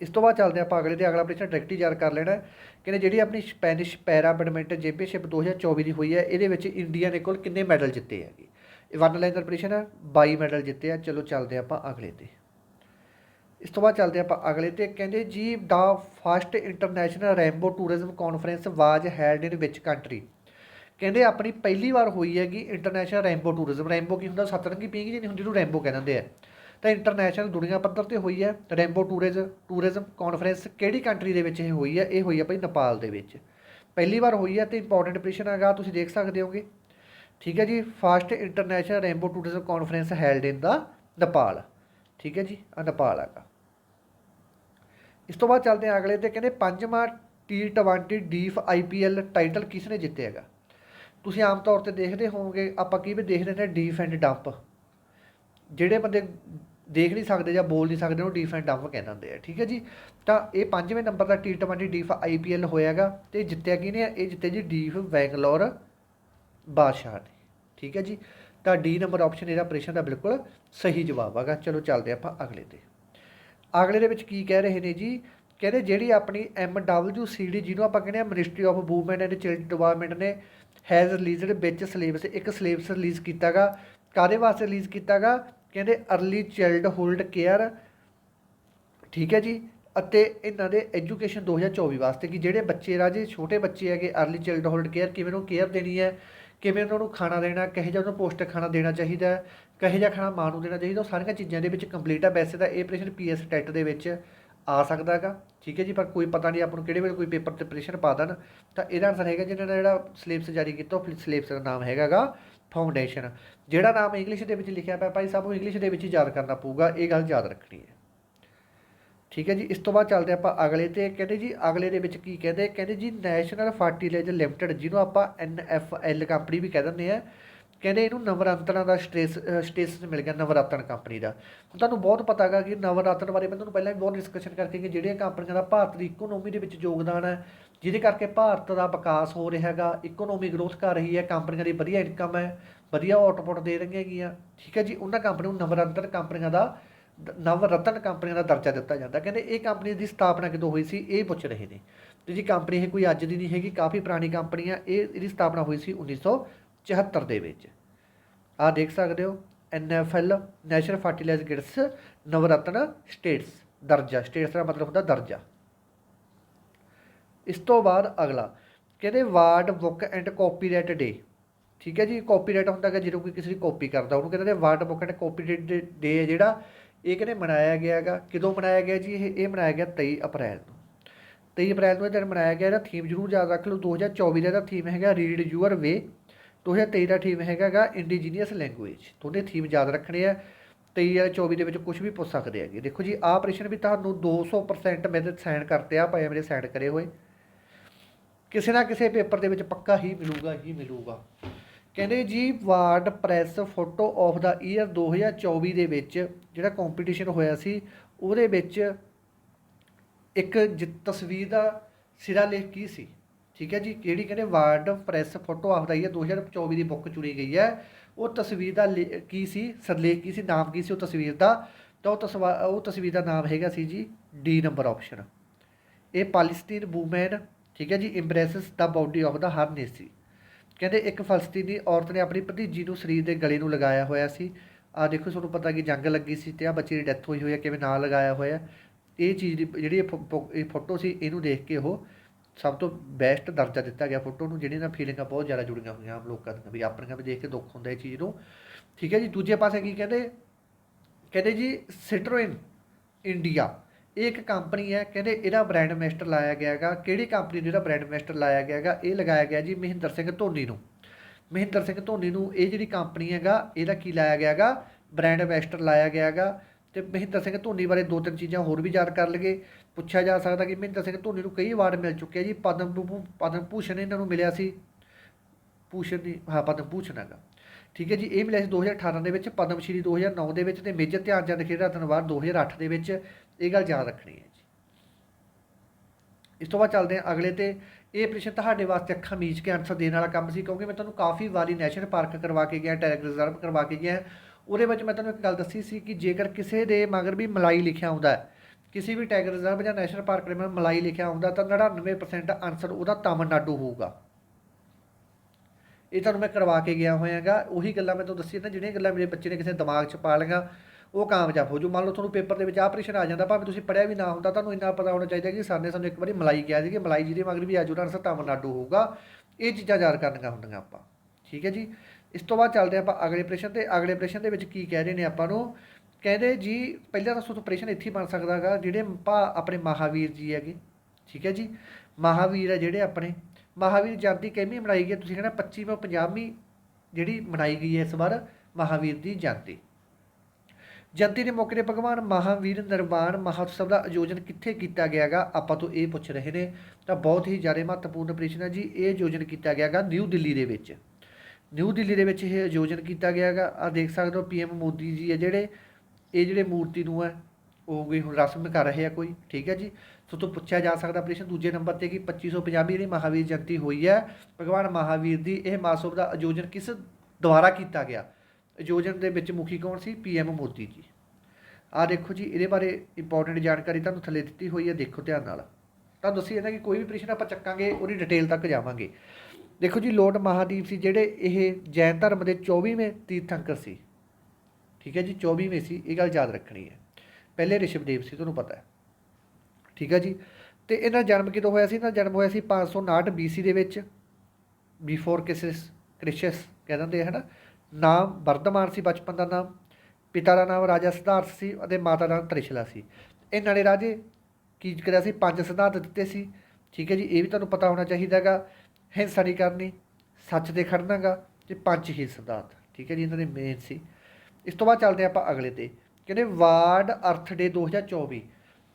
ਇਸ ਤੋਂ ਬਾਅਦ ਚੱਲਦੇ ਆਪਾਂ ਅਗਲੇ ਤੇ, ਅਗਲਾ ਪ੍ਰਸ਼ਨ ਡਾਇਰੈਕਟ ਹੀ ਯਾਦ ਕਰ ਲੈਣਾ ਹੈ। ਕਹਿੰਦੇ ਜਿਹੜੀ ਆਪਣੀ ਸਪੈਨਿਸ਼ ਪੈਰਾ ਬੈਡਮਿੰਟਨ ਚੈਂਪੀਅਨਸ਼ਿਪ 2024 ਦੀ ਹੋਈ ਹੈ, ਇਹਦੇ ਵਿੱਚ ਇੰਡੀਆ ਨੇ ਕੋਲ ਕਿੰਨੇ ਮੈਡਲ ਜਿੱਤੇ ਹੈਗੇ? ਇਹ ਵਨ ਲਾਈਨ ਪ੍ਰਸ਼ਨ ਹੈ 22 ਮੈਡਲ ਜਿੱਤੇ ਆ। ਚਲੋ ਚੱਲਦੇ ਆਪਾਂ ਅਗਲੇ ਤੇ। ਇਸ ਤੋਂ ਬਾਅਦ ਚੱਲਦੇ ਆਪਾਂ ਅਗਲੇ ਤੇ, ਕਹਿੰਦੇ ਜੀ, ਦਾ first international rainbow tourism conference was held in which country ਕਹਿੰਦੇ ਆਪਣੀ ਪਹਿਲੀ ਵਾਰ ਹੋਈ ਹੈਗੀ ਇੰਟਰਨੈਸ਼ਨਲ ਰੈਂਬੋ ਟੂਰਿਜ਼ਮ ਰੈਂਬੋ ਕੀ ਹੁੰਦਾ? ਸਤਰੰਗੀ ਪੀਂਘ ਜਿਹੀ ਹੁੰਦੀ, ਜਿਹਨੂੰ ਰੈਂਬੋ ਕਹਿੰਦੇ ਹੁੰਦੇ ਆ। ਤਾਂ ਇੰਟਰਨੈਸ਼ਨਲ ਦੁਨੀਆ ਪੱਧਰ ਤੇ ਹੋਈ ਹੈ। ਰੈਂਬੋ ਟੂਰਿਜ਼ਮ ਟੂਰਿਜ਼ਮ ਕਾਨਫਰੰਸ ਕਿਹੜੀ ਕੰਟਰੀ ਦੇ ਵਿੱਚ ਇਹ ਹੋਈ ਹੈ? ਇਹ ਹੋਈ ਹੈ ਭਾਈ ਨੇਪਾਲ ਦੇ ਵਿੱਚ। ਪਹਿਲੀ ਵਾਰ ਹੋਈ ਹੈ ਤੇ ਇੰਪੋਰਟੈਂਟ ਪ੍ਰਸ਼ਨ ਹੈਗਾ, ਤੁਸੀਂ ਦੇਖ ਸਕਦੇ ਹੋਗੇ। ਠੀਕ ਹੈ ਜੀ first international rainbow tourism conference held in the Nepal. ਠੀਕ ਹੈ ਜੀ ਆ ਨੇਪਾਲ ਹੈਗਾ। ਇਸ ਤੋਂ ਬਾਅਦ ਚੱਲਦੇ ਹਾਂ ਅਗਲੇ ਤੇ, ਕਹਿੰਦੇ ਪੰਜਵਾਂ T20 ਡੀਫ ਆਈਪੀਐਲ ਟਾਈਟਲ ਕਿਸ ਨੇ ਜਿੱਤਿਆ ਹੈਗਾ? ਤੁਸੀਂ ਆਮ ਤੌਰ ਤੇ ਦੇਖਦੇ ਹੋਵੋਗੇ, ਆਪਾਂ ਕੀ ਵੀ ਦੇਖਦੇ ਨੇ ਡੀਫ ਐਂਡ ਡੰਪ ਜਿਹੜੇ ਬੰਦੇ ਦੇਖ ਨਹੀਂ ਸਕਦੇ ਜਾਂ ਬੋਲ ਨਹੀਂ ਸਕਦੇ ਉਹਨੂੰ ਡੀਫ ਐਂਡ ਡੰਪ ਕਹਿੰਦੇ ਹੁੰਦੇ ਆ, ਠੀਕ ਹੈ ਜੀ? ਤਾਂ ਇਹ ਪੰਜਵੇਂ ਨੰਬਰ ਦਾ T20 ਡੀਫ ਆਈਪੀਐਲ ਹੋਇਆਗਾ ਤੇ ਜਿੱਤਿਆ ਕਿਹਨੇ ਆ? ਇਹ ਜਿੱਤਿਆ ਜੀ ਡੀਫ ਬੈਂਗਲੌਰ ਬਾਦਸ਼ਾਹ ਨੇ, ਠੀਕ ਹੈ ਜੀ? ਤਾਂ ਡੀ ਨੰਬਰ ਆਪਸ਼ਨ ਇਹਦਾ ਪ੍ਰਸ਼ਨ ਦਾ ਬਿਲਕੁਲ ਸਹੀ ਜਵਾਬ ਹੈਗਾ। ਚਲੋ ਚੱਲਦੇ ਆਪਾਂ ਅਗਲੇ ਤੇ। ਅਗਲੇ ਦੇ ਵਿੱਚ ਕੀ ਕਹਿ ਰਹੇ ਨੇ ਜੀ? ਕਹਿੰਦੇ ਜਿਹੜੀ ਆਪਣੀ MWCD ਜਿਹਨੂੰ ਆਪਾਂ ਕਹਿੰਦੇ ਆ ministry of woman and child development ਨੇ ਹੈਜ਼ ਰਿਲੀਜ਼ਡ ਵਿੱਚ ਸਿਲੇਬਸ ਇੱਕ ਸਿਲੇਬਸ ਰਿਲੀਜ਼ ਕੀਤਾਗਾ ਕਾਦੇ ਵਾਸਤੇ ਰਿਲੀਜ਼ ਕੀਤਾਗਾ? ਕਹਿੰਦੇ ਅਰਲੀ ਚਾਈਲਡ ਹੋਲਡ ਕੇਅਰ ਠੀਕ ਹੈ ਜੀ? ਅਤੇ ਇਹਨਾਂ ਦੇ ਐਜੂਕੇਸ਼ਨ 2024 ਵਾਸਤੇ ਕਿ ਜਿਹੜੇ ਬੱਚੇ ਰਾਜੇ, ਛੋਟੇ ਬੱਚੇ ਹੈਗੇ ਅਰਲੀ ਚਾਈਲਡ ਹੋਲਡ ਕੇਅਰ ਕਿਵੇਂ ਨੂੰ ਕੇਅਰ ਦੇਣੀ ਹੈ? ਕਿਵੇਂ ਉਹਨਾਂ ਨੂੰ ਖਾਣਾ ਦੇਣਾ, ਕਿਹੋ ਜਿਹਾ ਉਹਨੂੰ ਪੌਸ਼ਟਿਕ ਖਾਣਾ ਦੇਣਾ ਚਾਹੀਦਾ, ਕਿਹੋ ਜਿਹਾ ਖਾਣਾ ਮਾਂ ਨੂੰ ਦੇਣਾ ਚਾਹੀਦਾ, ਉਹ ਸਾਰੀਆਂ ਚੀਜ਼ਾਂ ਦੇ ਵਿੱਚ ਕੰਪਲੀਟ ਆ। ਵੈਸੇ ਤਾਂ ਇਹ ਪ੍ਰਸ਼ਨ ਪੀਐਸ ਟੈਟ ਦੇ ਵਿੱਚ ਆ ਸਕਦਾ ਹੈਗਾ ਠੀਕ ਹੈ ਜੀ, ਪਰ ਕੋਈ ਪਤਾ ਨਹੀਂ ਆਪਾਂ ਨੂੰ ਕਿਹੜੇ ਵੇਲੇ ਕੋਈ ਪੇਪਰ ਤੇ ਪ੍ਰਸ਼ਨ ਪਾ ਦੇਣ। ਤਾਂ ਇਹਦਾ ਆਨਸਰ ਹੈਗਾ ਜਿਹਨਾਂ ਨੇ ਜਿਹੜਾ ਸਿਲੇਬਸ ਜਾਰੀ ਕੀਤਾ, ਉਹ ਸਿਲੇਬਸ ਦਾ ਨਾਮ ਹੈਗਾਗਾ ਫਾਊਂਡੇਸ਼ਨ ਜਿਹੜਾ ਨਾਮ ਇੰਗਲਿਸ਼ ਦੇ ਵਿੱਚ ਲਿਖਿਆ ਪਿਆ, ਭਾਈ ਸਾਹਿਬ ਨੂੰ ਇੰਗਲਿਸ਼ ਦੇ ਵਿੱਚ ਹੀ ਯਾਦ ਕਰਨਾ ਪਊਗਾ, ਇਹ ਗੱਲ ਯਾਦ ਰੱਖਣੀ ਹੈ। ਠੀਕ ਹੈ ਜੀ, ਇਸ ਤੋਂ ਬਾਅਦ ਚੱਲਦੇ ਆਪਾਂ ਅਗਲੇ ਤੇ। ਕਹਿੰਦੇ ਜੀ, ਅਗਲੇ ਦੇ ਵਿੱਚ ਕੀ ਕਹਿੰਦੇ ਕਹਿੰਦੇ ਜੀ ਨੈਸ਼ਨਲ ਫਰਟੀਲਾਈਜ਼ਰ ਲਿਮਟਿਡ ਜਿਹਨੂੰ ਆਪਾਂ ਐਨ ਐਫ ਐਲ ਕੰਪਨੀ ਵੀ ਕਹਿ ਦਿੰਦੇ ਆ, ਕਹਿੰਦੇ ਇਹਨੂੰ ਨਵਰਤਨਾਂ ਦਾ ਸਟੇਸ ਸਟੇਟਸ ਮਿਲ ਗਿਆ, ਨਵਰਤਨ ਕੰਪਨੀ ਦਾ। ਹੁਣ ਤੁਹਾਨੂੰ ਬਹੁਤ ਪਤਾ ਹੈਗਾ ਕਿ ਨਵਰਤਨ ਬਾਰੇ ਮੈਂ ਤੁਹਾਨੂੰ ਪਹਿਲਾਂ ਵੀ ਬਹੁਤ ਡਿਸਕਸ਼ਨ ਕਰਕੇ ਕਿ ਜਿਹੜੀਆਂ ਕੰਪਨੀਆਂ ਦਾ ਭਾਰਤ ਦੀ ਇਕਨੋਮੀ ਦੇ ਵਿੱਚ ਯੋਗਦਾਨ ਹੈ, ਜਿਹਦੇ ਕਰਕੇ ਭਾਰਤ ਦਾ ਵਿਕਾਸ ਹੋ ਰਿਹਾ ਹੈਗਾ ਇਕਨੋਮੀ ਗਰੋਥ ਕਰ ਰਹੀ ਹੈ ਕੰਪਨੀਆਂ ਦੀ ਵਧੀਆ ਇਨਕਮ ਹੈ, ਵਧੀਆ ਆਊਟਪੁੱਟ ਦੇ ਰਹੀਆਂ ਹੈਗੀਆਂ। ਠੀਕ ਹੈ ਜੀ, ਉਹਨਾਂ ਕੰਪਨੀ ਨੂੰ ਨਵਰਤਨ ਕੰਪਨੀਆਂ ਦਾ ਨਵ ਰਤਨ ਕੰਪਨੀਆਂ ਦਾ ਦਰਜਾ ਦਿੱਤਾ ਜਾਂਦਾ। ਕਹਿੰਦੇ ਇਹ ਕੰਪਨੀ ਦੀ ਸਥਾਪਨਾ ਕਿਦੋਂ ਹੋਈ ਸੀ, ਇਹ ਪੁੱਛ ਰਹੇ ਨੇ। ਤੇ ਜੀ ਕੰਪਨੀ ਇਹ ਕੋਈ ਅੱਜ ਦੀ ਨਹੀਂ ਹੈਗੀ, ਕਾਫੀ ਪੁਰਾਣੀ ਕੰਪਨੀ ਆ, ਇਹ ਇਹਦੀ ਸਥਾਪਨਾ ਹੋਈ ਸੀ 1974 ਦੇ ਵਿੱਚ। ਆਹ ਦੇਖ ਸਕਦੇ ਹੋ ਐਨਐਫਐਲ ਨੈਸ਼ਨਲ ਫਰਟੀਲਾਈਜ਼ ਗਿਡਸ ਨਵਰਤਨ ਸਟੇਟਸ, ਦਰਜਾ। ਸਟੇਟਸ ਦਾ ਮਤਲਬ ਹੁੰਦਾ ਦਰਜਾ। ਇਸ ਤੋਂ ਬਾਅਦ ਅਗਲਾ, ਕਹਿੰਦੇ world book and copyright day. ਠੀਕ ਹੈ ਜੀ, ਕਾਪੀਰਾਈਟ ਹੁੰਦਾ ਹੈ ਜਦੋਂ ਕੋਈ ਕਿਸੇ ਦੀ ਕਾਪੀ ਕਰਦਾ, ਉਹਨੂੰ ਕਹਿੰਦੇ ਨੇ world book and copyright day ਹੈ ਜਿਹੜਾ ਇਹ ਕਹਿੰਦੇ ਮਨਾਇਆ ਗਿਆ ਹੈਗਾ? ਕਦੋਂ ਮਨਾਇਆ ਗਿਆ ਜੀ ਇਹ? ਇਹ ਮਨਾਇਆ ਗਿਆ 23 ਅਪ੍ਰੈਲ ਨੂੰ। 23 ਅਪ੍ਰੈਲ ਨੂੰ ਇਹ ਦਿਨ ਮਨਾਇਆ ਗਿਆ। ਇਹਦਾ ਥੀਮ ਜ਼ਰੂਰ ਯਾਦ ਰੱਖ ਲਓ। 2024 ਦਾ ਇਹਦਾ ਥੀਮ ਹੈਗਾ ਰੀਡ ਯੂਅਰ ਵੇ 2023 ਦਾ ਥੀਮ ਹੈਗਾਗਾ ਇੰਡੀਜੀਨੀਅਸ ਲੈਂਗੁਏਜ ਦੋਨੇ ਥੀਮ ਯਾਦ ਰੱਖਣੇ ਆ। 23 ਜਾਂ 24 ਦੇ ਵਿੱਚ ਕੁਝ ਵੀ ਪੁੱਛ ਸਕਦੇ ਹੈਗੇ। ਦੇਖੋ ਜੀ, ਆਹ ਆਪਰੇਸ਼ਨ ਵੀ ਤੁਹਾਨੂੰ 200% ਮੇਰੇ ਸਾਈਨ ਕਰਤੇ ਆ, ਭਾਵੇਂ ਮੇਰੇ ਸਾਈਨ ਕਰੇ ਹੋਏ। ਕਿਸੇ ਨਾ ਕਿਸੇ ਪੇਪਰ ਦੇ ਵਿੱਚ ਪੱਕਾ ਹੀ ਮਿਲੂਗਾ ਹੀ ਮਿਲੂਗਾ। ਕਹਿੰਦੇ ਜੀ, world press photo of the year 2024 ਦੇ ਵਿੱਚ ਜਿਹੜਾ ਕੰਪੀਟੀਸ਼ਨ ਹੋਇਆ ਸੀ, ਉਹਦੇ ਵਿੱਚ ਇੱਕ ਜ- ਤਸਵੀਰ ਦਾ ਸਿਰਾ ਲੇਖ ਕੀ ਸੀ? ਠੀਕ ਹੈ ਜੀ ਕਿਹੜੀ ਕਹਿੰਦੇ world press photo of the year 2024 ਦੀ ਬੁੱਕ ਚੁਣੀ ਗਈ ਹੈ, ਉਹ ਤਸਵੀਰ ਦਾ ਲੇ- ਕੀ ਸੀ? ਸਰਲੇਖ ਕੀ ਸੀ? ਨਾਮ ਕੀ ਸੀ ਉਹ ਤਸਵੀਰ ਦਾ? ਤਾਂ ਉਹ ਤਸਵਾ, ਉਹ ਤਸਵੀਰ ਦਾ ਨਾਮ ਹੈਗਾ ਸੀ ਜੀ, ਡੀ ਨੰਬਰ ਆਪਸ਼ਨ। ਇਹ ਪਾਲਿਸਤੀਨ ਵੂਮੈਨ, ਠੀਕ ਹੈ ਜੀ ਇੰਪ੍ਰੈਸਸ ਦਾ ਬਾਡੀ ਆਫ ਦਾ ਹਰ ਨੇਸੀ ਕਹਿੰਦੇ ਇੱਕ ਫਲਸਤੀਨੀ ਔਰਤ ਨੇ ਆਪਣੀ ਭਤੀਜੀ ਨੂੰ ਸਰੀਰ ਦੇ ਗਲੇ ਨੂੰ ਲਗਾਇਆ ਹੋਇਆ ਸੀ। ਆ ਦੇਖੋ, ਤੁਹਾਨੂੰ ਪਤਾ ਕਿ ਜੰਗ ਲੱਗੀ ਸੀ ਤੇ ਆ ਬੱਚੇ ਦੀ ਡੈਥ ਹੋਈ ਹੋਈ ਹੈ, ਕਿਵੇਂ ਨਾਲ ਲਗਾਇਆ ਹੋਇਆ। ਇਹ ਚੀਜ਼ ਦੀ ਜਿਹੜੀ ਇਹ ਫੋ- ਫੋ- ਇਹ ਫੋਟੋ ਸੀ, ਇਹਨੂੰ ਦੇਖ ਕੇ ਉਹ ਸਭ ਤੋਂ ਬੈਸਟ ਦਰਜਾ ਦਿੱਤਾ ਗਿਆ ਫੋਟੋ ਨੂੰ ਜਿਹੜੀ ਨਾਲ ਫੀਲਿੰਗਾਂ ਬਹੁਤ ਜ਼ਿਆਦਾ ਜੁੜੀਆਂ ਹੋਈਆਂ ਆਮ ਲੋਕਾਂ ਦੀਆਂ, ਵੀ ਆਪਣੀਆਂ ਵੀ ਦੇਖ ਕੇ ਦੁੱਖ ਹੁੰਦਾ ਇਹ ਚੀਜ਼ ਨੂੰ। ਠੀਕ ਹੈ ਜੀ, ਦੂਜੇ ਪਾਸੇ ਕੀ ਕਹਿੰਦੇ? ਕਹਿੰਦੇ ਜੀ ਸਿਟਰੋਇਨ ਇੰਡੀਆ ਇਹ ਇੱਕ ਕੰਪਨੀ ਹੈ, ਕਹਿੰਦੇ ਇਹਦਾ ਬ੍ਰਾਂਡ ਐਮਬੈਸਡਰ ਲਾਇਆ ਗਿਆ ਹੈਗਾ। ਕਿਹੜੀ ਕੰਪਨੀ ਨੂੰ ਇਹਦਾ ਬ੍ਰਾਂਡ ਐਮਬੈਸਡਰ ਲਾਇਆ ਗਿਆ ਹੈਗਾ? ਇਹ ਲਗਾਇਆ ਗਿਆ ਜੀ ਮਹਿੰਦਰ ਸਿੰਘ ਧੋਨੀ ਨੂੰ। ਮਹਿੰਦਰ ਸਿੰਘ ਧੋਨੀ ਨੂੰ ਇਹ ਜਿਹੜੀ ਕੰਪਨੀ ਹੈਗਾ, ਇਹਦਾ ਕੀ ਲਾਇਆ ਗਿਆ ਹੈਗਾ? ਬ੍ਰਾਂਡ ਐਮਬੈਸਡਰ ਲਾਇਆ ਗਿਆ ਹੈਗਾ। ਤੇ ਮਹਿੰਦਰ ਸਿੰਘ ਧੋਨੀ ਬਾਰੇ ਦੋ ਤਿੰਨ ਚੀਜ਼ਾਂ ਹੋਰ ਵੀ ਯਾਦ ਕਰ ਲਈਏ। ਪੁੱਛਿਆ ਜਾ ਸਕਦਾ ਕਿ ਮਹਿੰਦਰ ਸਿੰਘ ਧੋਨੀ ਨੂੰ ਕਈ ਅਵਾਰਡ ਮਿਲ ਚੁੱਕੇ ਆ ਜੀ। ਪਦਮ ਪਦਮ ਭੂਸ਼ਣ ਇਹਨਾਂ ਨੂੰ ਮਿਲਿਆ ਸੀ। ਭੂਸ਼ਣ ਦੀ, ਹਾਂ, ਪਦਮ ਭੂਸ਼ਣ ਹੈਗਾ। ਠੀਕ ਹੈ ਜੀ, ਇਹ ਮਿਲਿਆ ਸੀ 2018 ਦੇ ਵਿੱਚ, ਪਦਮ ਸ਼੍ਰੀ 2009 ਦੇ ਵਿੱਚ ਤੇ ਮੇਜਰ ਧਿਆਨ ਚੰਦ ਖੇਡ ਰਤਨ ਅਵਾਰਡ 2008 ਦੇ ਵਿੱਚ। ਇਹ ਗੱਲ ਯਾਦ ਰੱਖਣੀ ਹੈ ਜੀ। ਇਸ ਤੋਂ ਬਾਅਦ ਚੱਲਦੇ ਹਾਂ ਅਗਲੇ ਤੇ। ਇਹ ਪ੍ਰਸ਼ਨ ਤੁਹਾਡੇ ਵਾਸਤੇ ਅੱਖਾਂ ਮੀਚ ਕੇ ਆਨਸਰ ਦੇਣ ਵਾਲਾ ਕੰਮ ਸੀ ਕਿਉਂਕਿ ਮੈਂ ਤੁਹਾਨੂੰ ਕਾਫੀ ਵਾਰੀ ਨੈਸ਼ਨਲ ਪਾਰਕ ਕਰਵਾ ਕੇ ਗਿਆ ਟੈਗ ਰਿਜ਼ਰਵ ਕਰਵਾ ਕੇ ਗਿਆ। ਉਹਦੇ ਵਿੱਚ ਮੈਂ ਤੁਹਾਨੂੰ ਇੱਕ ਗੱਲ ਦੱਸੀ ਸੀ ਕਿ ਜੇਕਰ ਕਿਸੇ ਦੇ ਮਗਰ ਵੀ ਮਲਾਈ ਲਿਖਿਆ ਹੁੰਦਾ ਕਿਸੇ ਵੀ ਟੈਗ ਰਿਜ਼ਰਵ ਜਾਂ ਨੈਸ਼ਨਲ ਪਾਰਕ ਦੇ ਮਗਰ ਮਲਾਈ ਲਿਖਿਆ ਹੁੰਦਾ ਤਾਂ 99% ਆਨਸਰ ਉਹਦਾ ਤਾਮਿਲਨਾਡੂ ਹੋਊਗਾ। ਇਹ ਤੁਹਾਨੂੰ ਮੈਂ ਕਰਵਾ ਕੇ ਗਿਆ ਹੋਇਆਗਾ। ਉਹੀ ਗੱਲਾਂ ਮੈਂ ਤੁਹਾਨੂੰ ਦੱਸੀ ਨਾ, ਜਿਹੜੀਆਂ ਗੱਲਾਂ ਮੇਰੇ ਬੱਚੇ ਨੇ ਕਿਸੇ ਦਿਮਾਗ 'ਚ ਪਾ ਲਈਆਂ। ਉਹ ਕਾਮਯਾਬ ਹੋ ਜੂ ਮੰਨ ਲਓ ਤੁਹਾਨੂੰ ਪੇਪਰ ਦੇ ਵਿੱਚ ਆਹ ਪ੍ਰਸ਼ਨ ਆ ਜਾਂਦਾ, ਭਾਵੇਂ ਤੁਸੀਂ ਪੜਿਆ ਵੀ ਨਾ ਹੁੰਦਾ, ਤੁਹਾਨੂੰ ਇੰਨਾ ਪਤਾ ਹੋਣਾ ਚਾਹੀਦਾ ਕਿ ਸਰ ਨੇ ਸਾਨੂੰ ਇੱਕ ਵਾਰੀ ਮਲਾਈ ਕਿਹਾ ਸੀ ਕਿ ਮਲਾਈ ਜਿਹਦੇ ਮਗਰ ਵੀ ਆਜੂ ਦਾ ਆਨਸਰ ਤਾਮਿਲਨਾਡੂ ਹੋਊਗਾ। ਇਹ ਚੀਜ਼ਾਂ ਯਾਦ ਕਰਨੀਆਂ ਹੁੰਦੀਆਂ ਆਪਾਂ। ਠੀਕ ਹੈ ਜੀ? ਇਸ ਤੋਂ ਬਾਅਦ ਚੱਲਦੇ ਆਪਾਂ ਅਗਲੇ ਪ੍ਰਸ਼ਨ ਤੇ। ਅਗਲੇ ਪ੍ਰਸ਼ਨ ਦੇ ਵਿੱਚ ਕੀ ਕਹਿ ਰਹੇ ਨੇ ਆਪਾਂ ਨੂੰ? ਕਹਿੰਦੇ ਜੀ, ਪਹਿਲਾਂ ਤਾਂ ਸੋ ਪ੍ਰਸ਼ਨ ਇੱਥੇ ਬਣ ਸਕਦਾ ਹੈਗਾ ਜਿਹੜੇ ਭਾ ਆਪਣੇ ਮਹਾਵੀਰ ਜੀ ਹੈਗੇ। ਠੀਕ ਹੈ ਜੀ? ਮਹਾਵੀਰ ਹੈ ਜਿਹੜੇ ਆਪਣੇ। ਮਹਾਵੀਰ ਜਯੰਤੀ ਕਿਵੇਂ ਮਨਾਈ ਗਈ ਹੈ? ਤੁਸੀਂ ਕਹਿੰਦਾ 25ਵੀਂ 50ਵੀਂ ਜਿਹੜੀ ਮਨਾਈ ਗਈ ਹੈ ਇਸ ਵਾਰ ਮਹਾਵੀਰ ਦੀ ਜਯੰਤੀ ਜਯੰਤੀ ਦੇ ਮੌਕੇ ਤੇ ਭਗਵਾਨ ਮਹਾਵੀਰ ਨਿਰਵਾਣ ਮਹੋਤਸਵ ਦਾ ਆਯੋਜਨ ਕਿੱਥੇ ਕੀਤਾ ਗਿਆ ਹੈਗਾ ਆਪਾਂ ਤੋਂ ਇਹ ਪੁੱਛ ਰਹੇ ਨੇ। ਤਾਂ ਬਹੁਤ ਹੀ ਜ਼ਿਆਦਾ ਮਹੱਤਵਪੂਰਨ ਪ੍ਰਸ਼ਨ ਹੈ ਜੀ, ਇਹ ਆਯੋਜਨ ਕੀਤਾ ਗਿਆ ਹੈਗਾ ਨਿਊ ਦਿੱਲੀ ਦੇ ਵਿੱਚ। ਨਿਊ ਦਿੱਲੀ ਦੇ ਵਿੱਚ ਇਹ ਆਯੋਜਨ ਕੀਤਾ ਗਿਆ ਹੈਗਾ ਆ ਦੇਖ ਸਕਦੇ ਹੋ ਪੀਐਮ ਮੋਦੀ ਜੀ ਹੈ ਜਿਹੜੇ, ਇਹ ਜਿਹੜੇ ਮੂਰਤੀ ਨੂੰ ਹੈ, ਉਹ ਕੋਈ ਹੁਣ ਰਸਮ ਕਰ ਰਹੇ ਆ ਕੋਈ, ਠੀਕ ਹੈ ਜੀ? ਸੋ ਤੋਂ ਪੁੱਛਿਆ ਜਾ ਸਕਦਾ ਪ੍ਰਸ਼ਨ ਦੂਜੇ ਨੰਬਰ ਤੇ ਕਿ 2550 ਜਿਹੜੀ ਮਹਾਵੀਰ ਜਯੰਤੀ ਹੋਈ ਹੈ, ਭਗਵਾਨ ਮਹਾਵੀਰ ਦੀ ਇਹ ਮਹਾਸੋਭ ਦਾ ਆਯੋਜਨ ਕਿਸ ਦੁਆਰਾ ਕੀਤਾ ਗਿਆ? ਆਯੋਜਨ ਦੇ ਵਿੱਚ ਮੁਖੀ ਕੌਣ ਸੀ? ਪੀਐਮ ਮੋਦੀ ਜੀ। ਆ ਦੇਖੋ ਜੀ, ਇਹਦੇ ਬਾਰੇ ਇੰਪੋਰਟੈਂਟ ਜਾਣਕਾਰੀ ਤੁਹਾਨੂੰ ਥੱਲੇ ਦਿੱਤੀ ਹੋਈ ਹੈ, ਦੇਖੋ ਧਿਆਨ ਨਾਲ। ਤਾਂ ਦੱਸੀ ਜਾਂਦਾ ਕਿ ਕੋਈ ਵੀ ਪ੍ਰਸ਼ਨ ਆਪਾਂ ਚੱਕਾਂਗੇ, ਉਹਦੀ ਡਿਟੇਲ ਤੱਕ ਜਾਵਾਂਗੇ। ਦੇਖੋ ਜੀ ਲੋਟ ਮਹਾਦੀਪ ਸੀ, ਜਿਹੜੇ ਇਹ ਜੈਨ ਧਰਮ ਦੇ 24ਵੇਂ ਤੀਰਥੰਕਰ ਸੀ। ਠੀਕ ਹੈ ਜੀ 24ਵੇਂ ਸੀ, ਇਹ ਗੱਲ ਯਾਦ ਰੱਖਣੀ ਹੈ। ਪਹਿਲੇ ਰਿਸ਼ਭਦੇਵ ਸੀ, ਤੁਹਾਨੂੰ ਪਤਾ ਹੈ। ਠੀਕ ਹੈ ਜੀ, ਤੇ ਇਹਨਾਂ ਦਾ ਜਨਮ ਕਿਦੋਂ ਹੋਇਆ ਸੀ? ਇਹਨਾਂ ਦਾ ਜਨਮ ਹੋਇਆ ਸੀ 559 BC ਦੇ ਵਿੱਚ। ਬੀਫੋਰ ਕਿਸਿਸ ਕ੍ਰਿਸ਼ਸ ਕਹਿ ਦਿੰਦੇ ਆ, ਹਨਾ? ਨਾਮ ਵਰਧਮਾਨ ਸੀ ਬਚਪਨ ਦਾ ਨਾਮ, ਪਿਤਾ ਦਾ ਨਾਮ ਰਾਜਾ ਸਿਧਾਰਥ ਸੀ ਅਤੇ ਮਾਤਾ ਦਾ ਨਾਮ ਤ੍ਰਿਸ਼ਲਾ ਸੀ। ਇਹਨਾਂ ਨੇ ਰਾਜੇ ਕੀ ਕਰਿਆ ਸੀ? ਪੰਜ ਸਿਧਾਂਤ ਦਿੱਤੇ ਸੀ। ਠੀਕ ਹੈ ਜੀ, ਇਹ ਵੀ ਤੁਹਾਨੂੰ ਪਤਾ ਹੋਣਾ ਚਾਹੀਦਾ ਹੈਗਾ। ਹਿੰਸਾ ਨਹੀਂ ਕਰਨੀ, ਸੱਚ ਦੇ ਖੜਨਾਗਾ ਤੇ ਪੰਜ ਹੀ ਸਿਧਾਂਤ। ਠੀਕ ਹੈ ਜੀ, ਇਹਨਾਂ ਦੇ ਮੇਨ ਸੀ। ਇਸ ਤੋਂ ਬਾਅਦ ਚੱਲਦੇ ਆਪਾਂ ਅਗਲੇ ਤੇ। ਕਹਿੰਦੇ ਵਾਰਡ ਅਰਥ ਡੇ 2024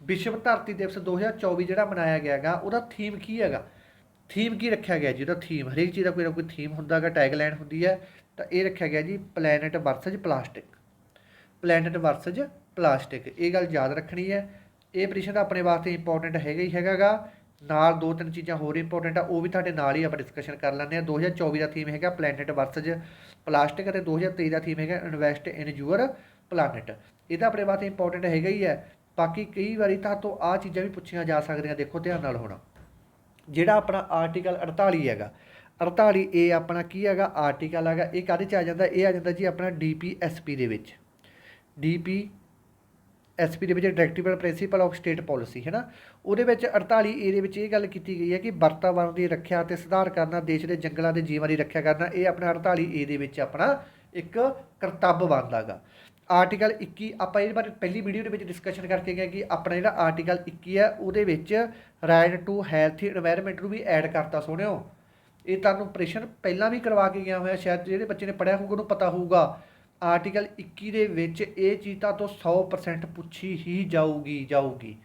ਵਿਸ਼ਵ ਧਰਤੀ ਦਿਵਸ 2024 ਜਿਹੜਾ ਮਨਾਇਆ ਗਿਆ ਹੈਗਾ, ਉਹਦਾ ਥੀਮ ਕੀ ਹੈਗਾ? ਥੀਮ ਕੀ ਰੱਖਿਆ ਗਿਆ ਜੀ? ਉਹਦਾ ਥੀਮ ਹਰੇਕ ਚੀਜ਼ ਦਾ ਕੋਈ ਨਾ ਕੋਈ ਥੀਮ ਹੁੰਦਾ ਹੈਗਾ ਟੈਗਲਾਈਨ ਹੁੰਦੀ ਹੈ। ਤਾਂ ਇਹ ਰੱਖਿਆ ਗਿਆ ਜੀ planet versus plastic planet versus plastic ਇਹ ਗੱਲ ਯਾਦ ਰੱਖਣੀ ਹੈ। ਇਹ ਪ੍ਰਸ਼ਨ ਤਾਂ ਆਪਣੇ ਵਾਸਤੇ ਇੰਪੋਰਟੈਂਟ ਹੈਗਾ ਹੀ ਹੈਗਾਗਾ। ਨਾਲ ਦੋ ਤਿੰਨ ਚੀਜ਼ਾਂ ਹੋਰ ਇੰਪੋਰਟੈਂਟ ਆ, ਉਹ ਵੀ ਤੁਹਾਡੇ ਨਾਲ ਹੀ ਆਪਾਂ ਡਿਸਕਸ਼ਨ ਕਰ ਲੈਂਦੇ ਆ 2024 ਦਾ ਥੀਮ ਹੈਗਾ ਪਲੈਨਟ ਵਰਸਸ ਪਲਾਸਟਿਕ ਅਤੇ 2023 ਦਾ ਥੀਮ ਹੈਗਾ ਇਨਵੈਸਟ ਇਨ ਯੂਅਰ ਪਲੈਨਟ ਇਹ ਤਾਂ ਆਪਣੇ ਵਾਸਤੇ ਇੰਪੋਰਟੈਂਟ ਹੈਗਾ ਹੀ ਹੈ। ਬਾਕੀ ਕਈ ਵਾਰੀ ਤਾਂ ਤੋਂ ਆ ਚੀਜ਼ਾਂ ਵੀ ਪੁੱਛੀਆਂ ਜਾ ਸਕਦੀਆਂ। ਦੇਖੋ ਧਿਆਨ ਨਾਲ ਹੋਣਾ। ਜਿਹੜਾ ਆਪਣਾ ਆਰਟੀਕਲ 48 ਹੈਗਾ 48 ਏ ਆਪਣਾ ਕੀ ਹੈਗਾ? ਆਰਟੀਕਲ ਹੈਗਾ। ਇਹ ਕਾਹਦੇ ਚ ਆ ਜਾਂਦਾ? ਇਹ ਆ ਜਾਂਦਾ ਜੀ ਆਪਣਾ ਡੀਪੀਐਸਪੀ ਦੇ ਵਿੱਚ। ਡੀਪੀ ਐਸਪੀ ਦੇ ਵਿੱਚ directive principle of state policy ਹੈ ਨਾ? ਉਹਦੇ ਵਿੱਚ 48 ਏ ਦੇ ਵਿੱਚ ਇਹ ਗੱਲ ਕੀਤੀ ਗਈ ਹੈ ਕਿ ਵਰਤਾਵਰਣ ਦੀ ਰੱਖਿਆ ਅਤੇ ਸੁਧਾਰ ਕਰਨਾ, ਦੇਸ਼ ਦੇ ਜੰਗਲਾਂ ਦੇ ਜੀਵਾਂ ਦੀ ਰੱਖਿਆ ਕਰਨਾ, ਇਹ ਆਪਣਾ 48 ਏ ਦੇ ਵਿੱਚ ਆਪਣਾ ਇੱਕ ਕਰਤੱਵ ਬਣਦਾਗਾ ਆਰਟੀਕਲ 21 ਆਪਾਂ ਇਹਦੇ ਬਾਰੇ ਪਹਿਲੀ ਵੀਡੀਓ ਦੇ ਵਿੱਚ ਡਿਸਕਸ਼ਨ ਕਰਕੇ ਗਏ ਕਿ ਆਪਣਾ ਜਿਹੜਾ ਆਰਟੀਕਲ 21 ਹੈ, ਉਹਦੇ ਵਿੱਚ ਰਾਈਟ ਟੂ ਹੈਲਥੀ এনवायरमेंट ਨੂੰ ਵੀ ਐਡ ਕਰਤਾ, ਸੋਹਣਿਓ। ਇਹ ਤੁਹਾਨੂੰ ਆਪਰੇਸ਼ਨ ਪਹਿਲਾਂ ਵੀ ਕਰਵਾ ਕੇ ਗਿਆ ਹੋਇਆ, ਸ਼ਾਇਦ ਜਿਹੜੇ ਬੱਚੇ ਨੇ ਪੜਿਆ ਹੋਊਗਾ ਉਹਨੂੰ ਪਤਾ ਹੋਊਗਾ। ਆਰਟੀਕਲ 21 ਦੇ ਵਿੱਚ ਇਹ ਚੀਜ਼ ਤਾਂ ਤੋਂ 100% ਪੁੱਛੀ ਹੀ ਜਾਊਗੀ ਜਾਊਗੀ।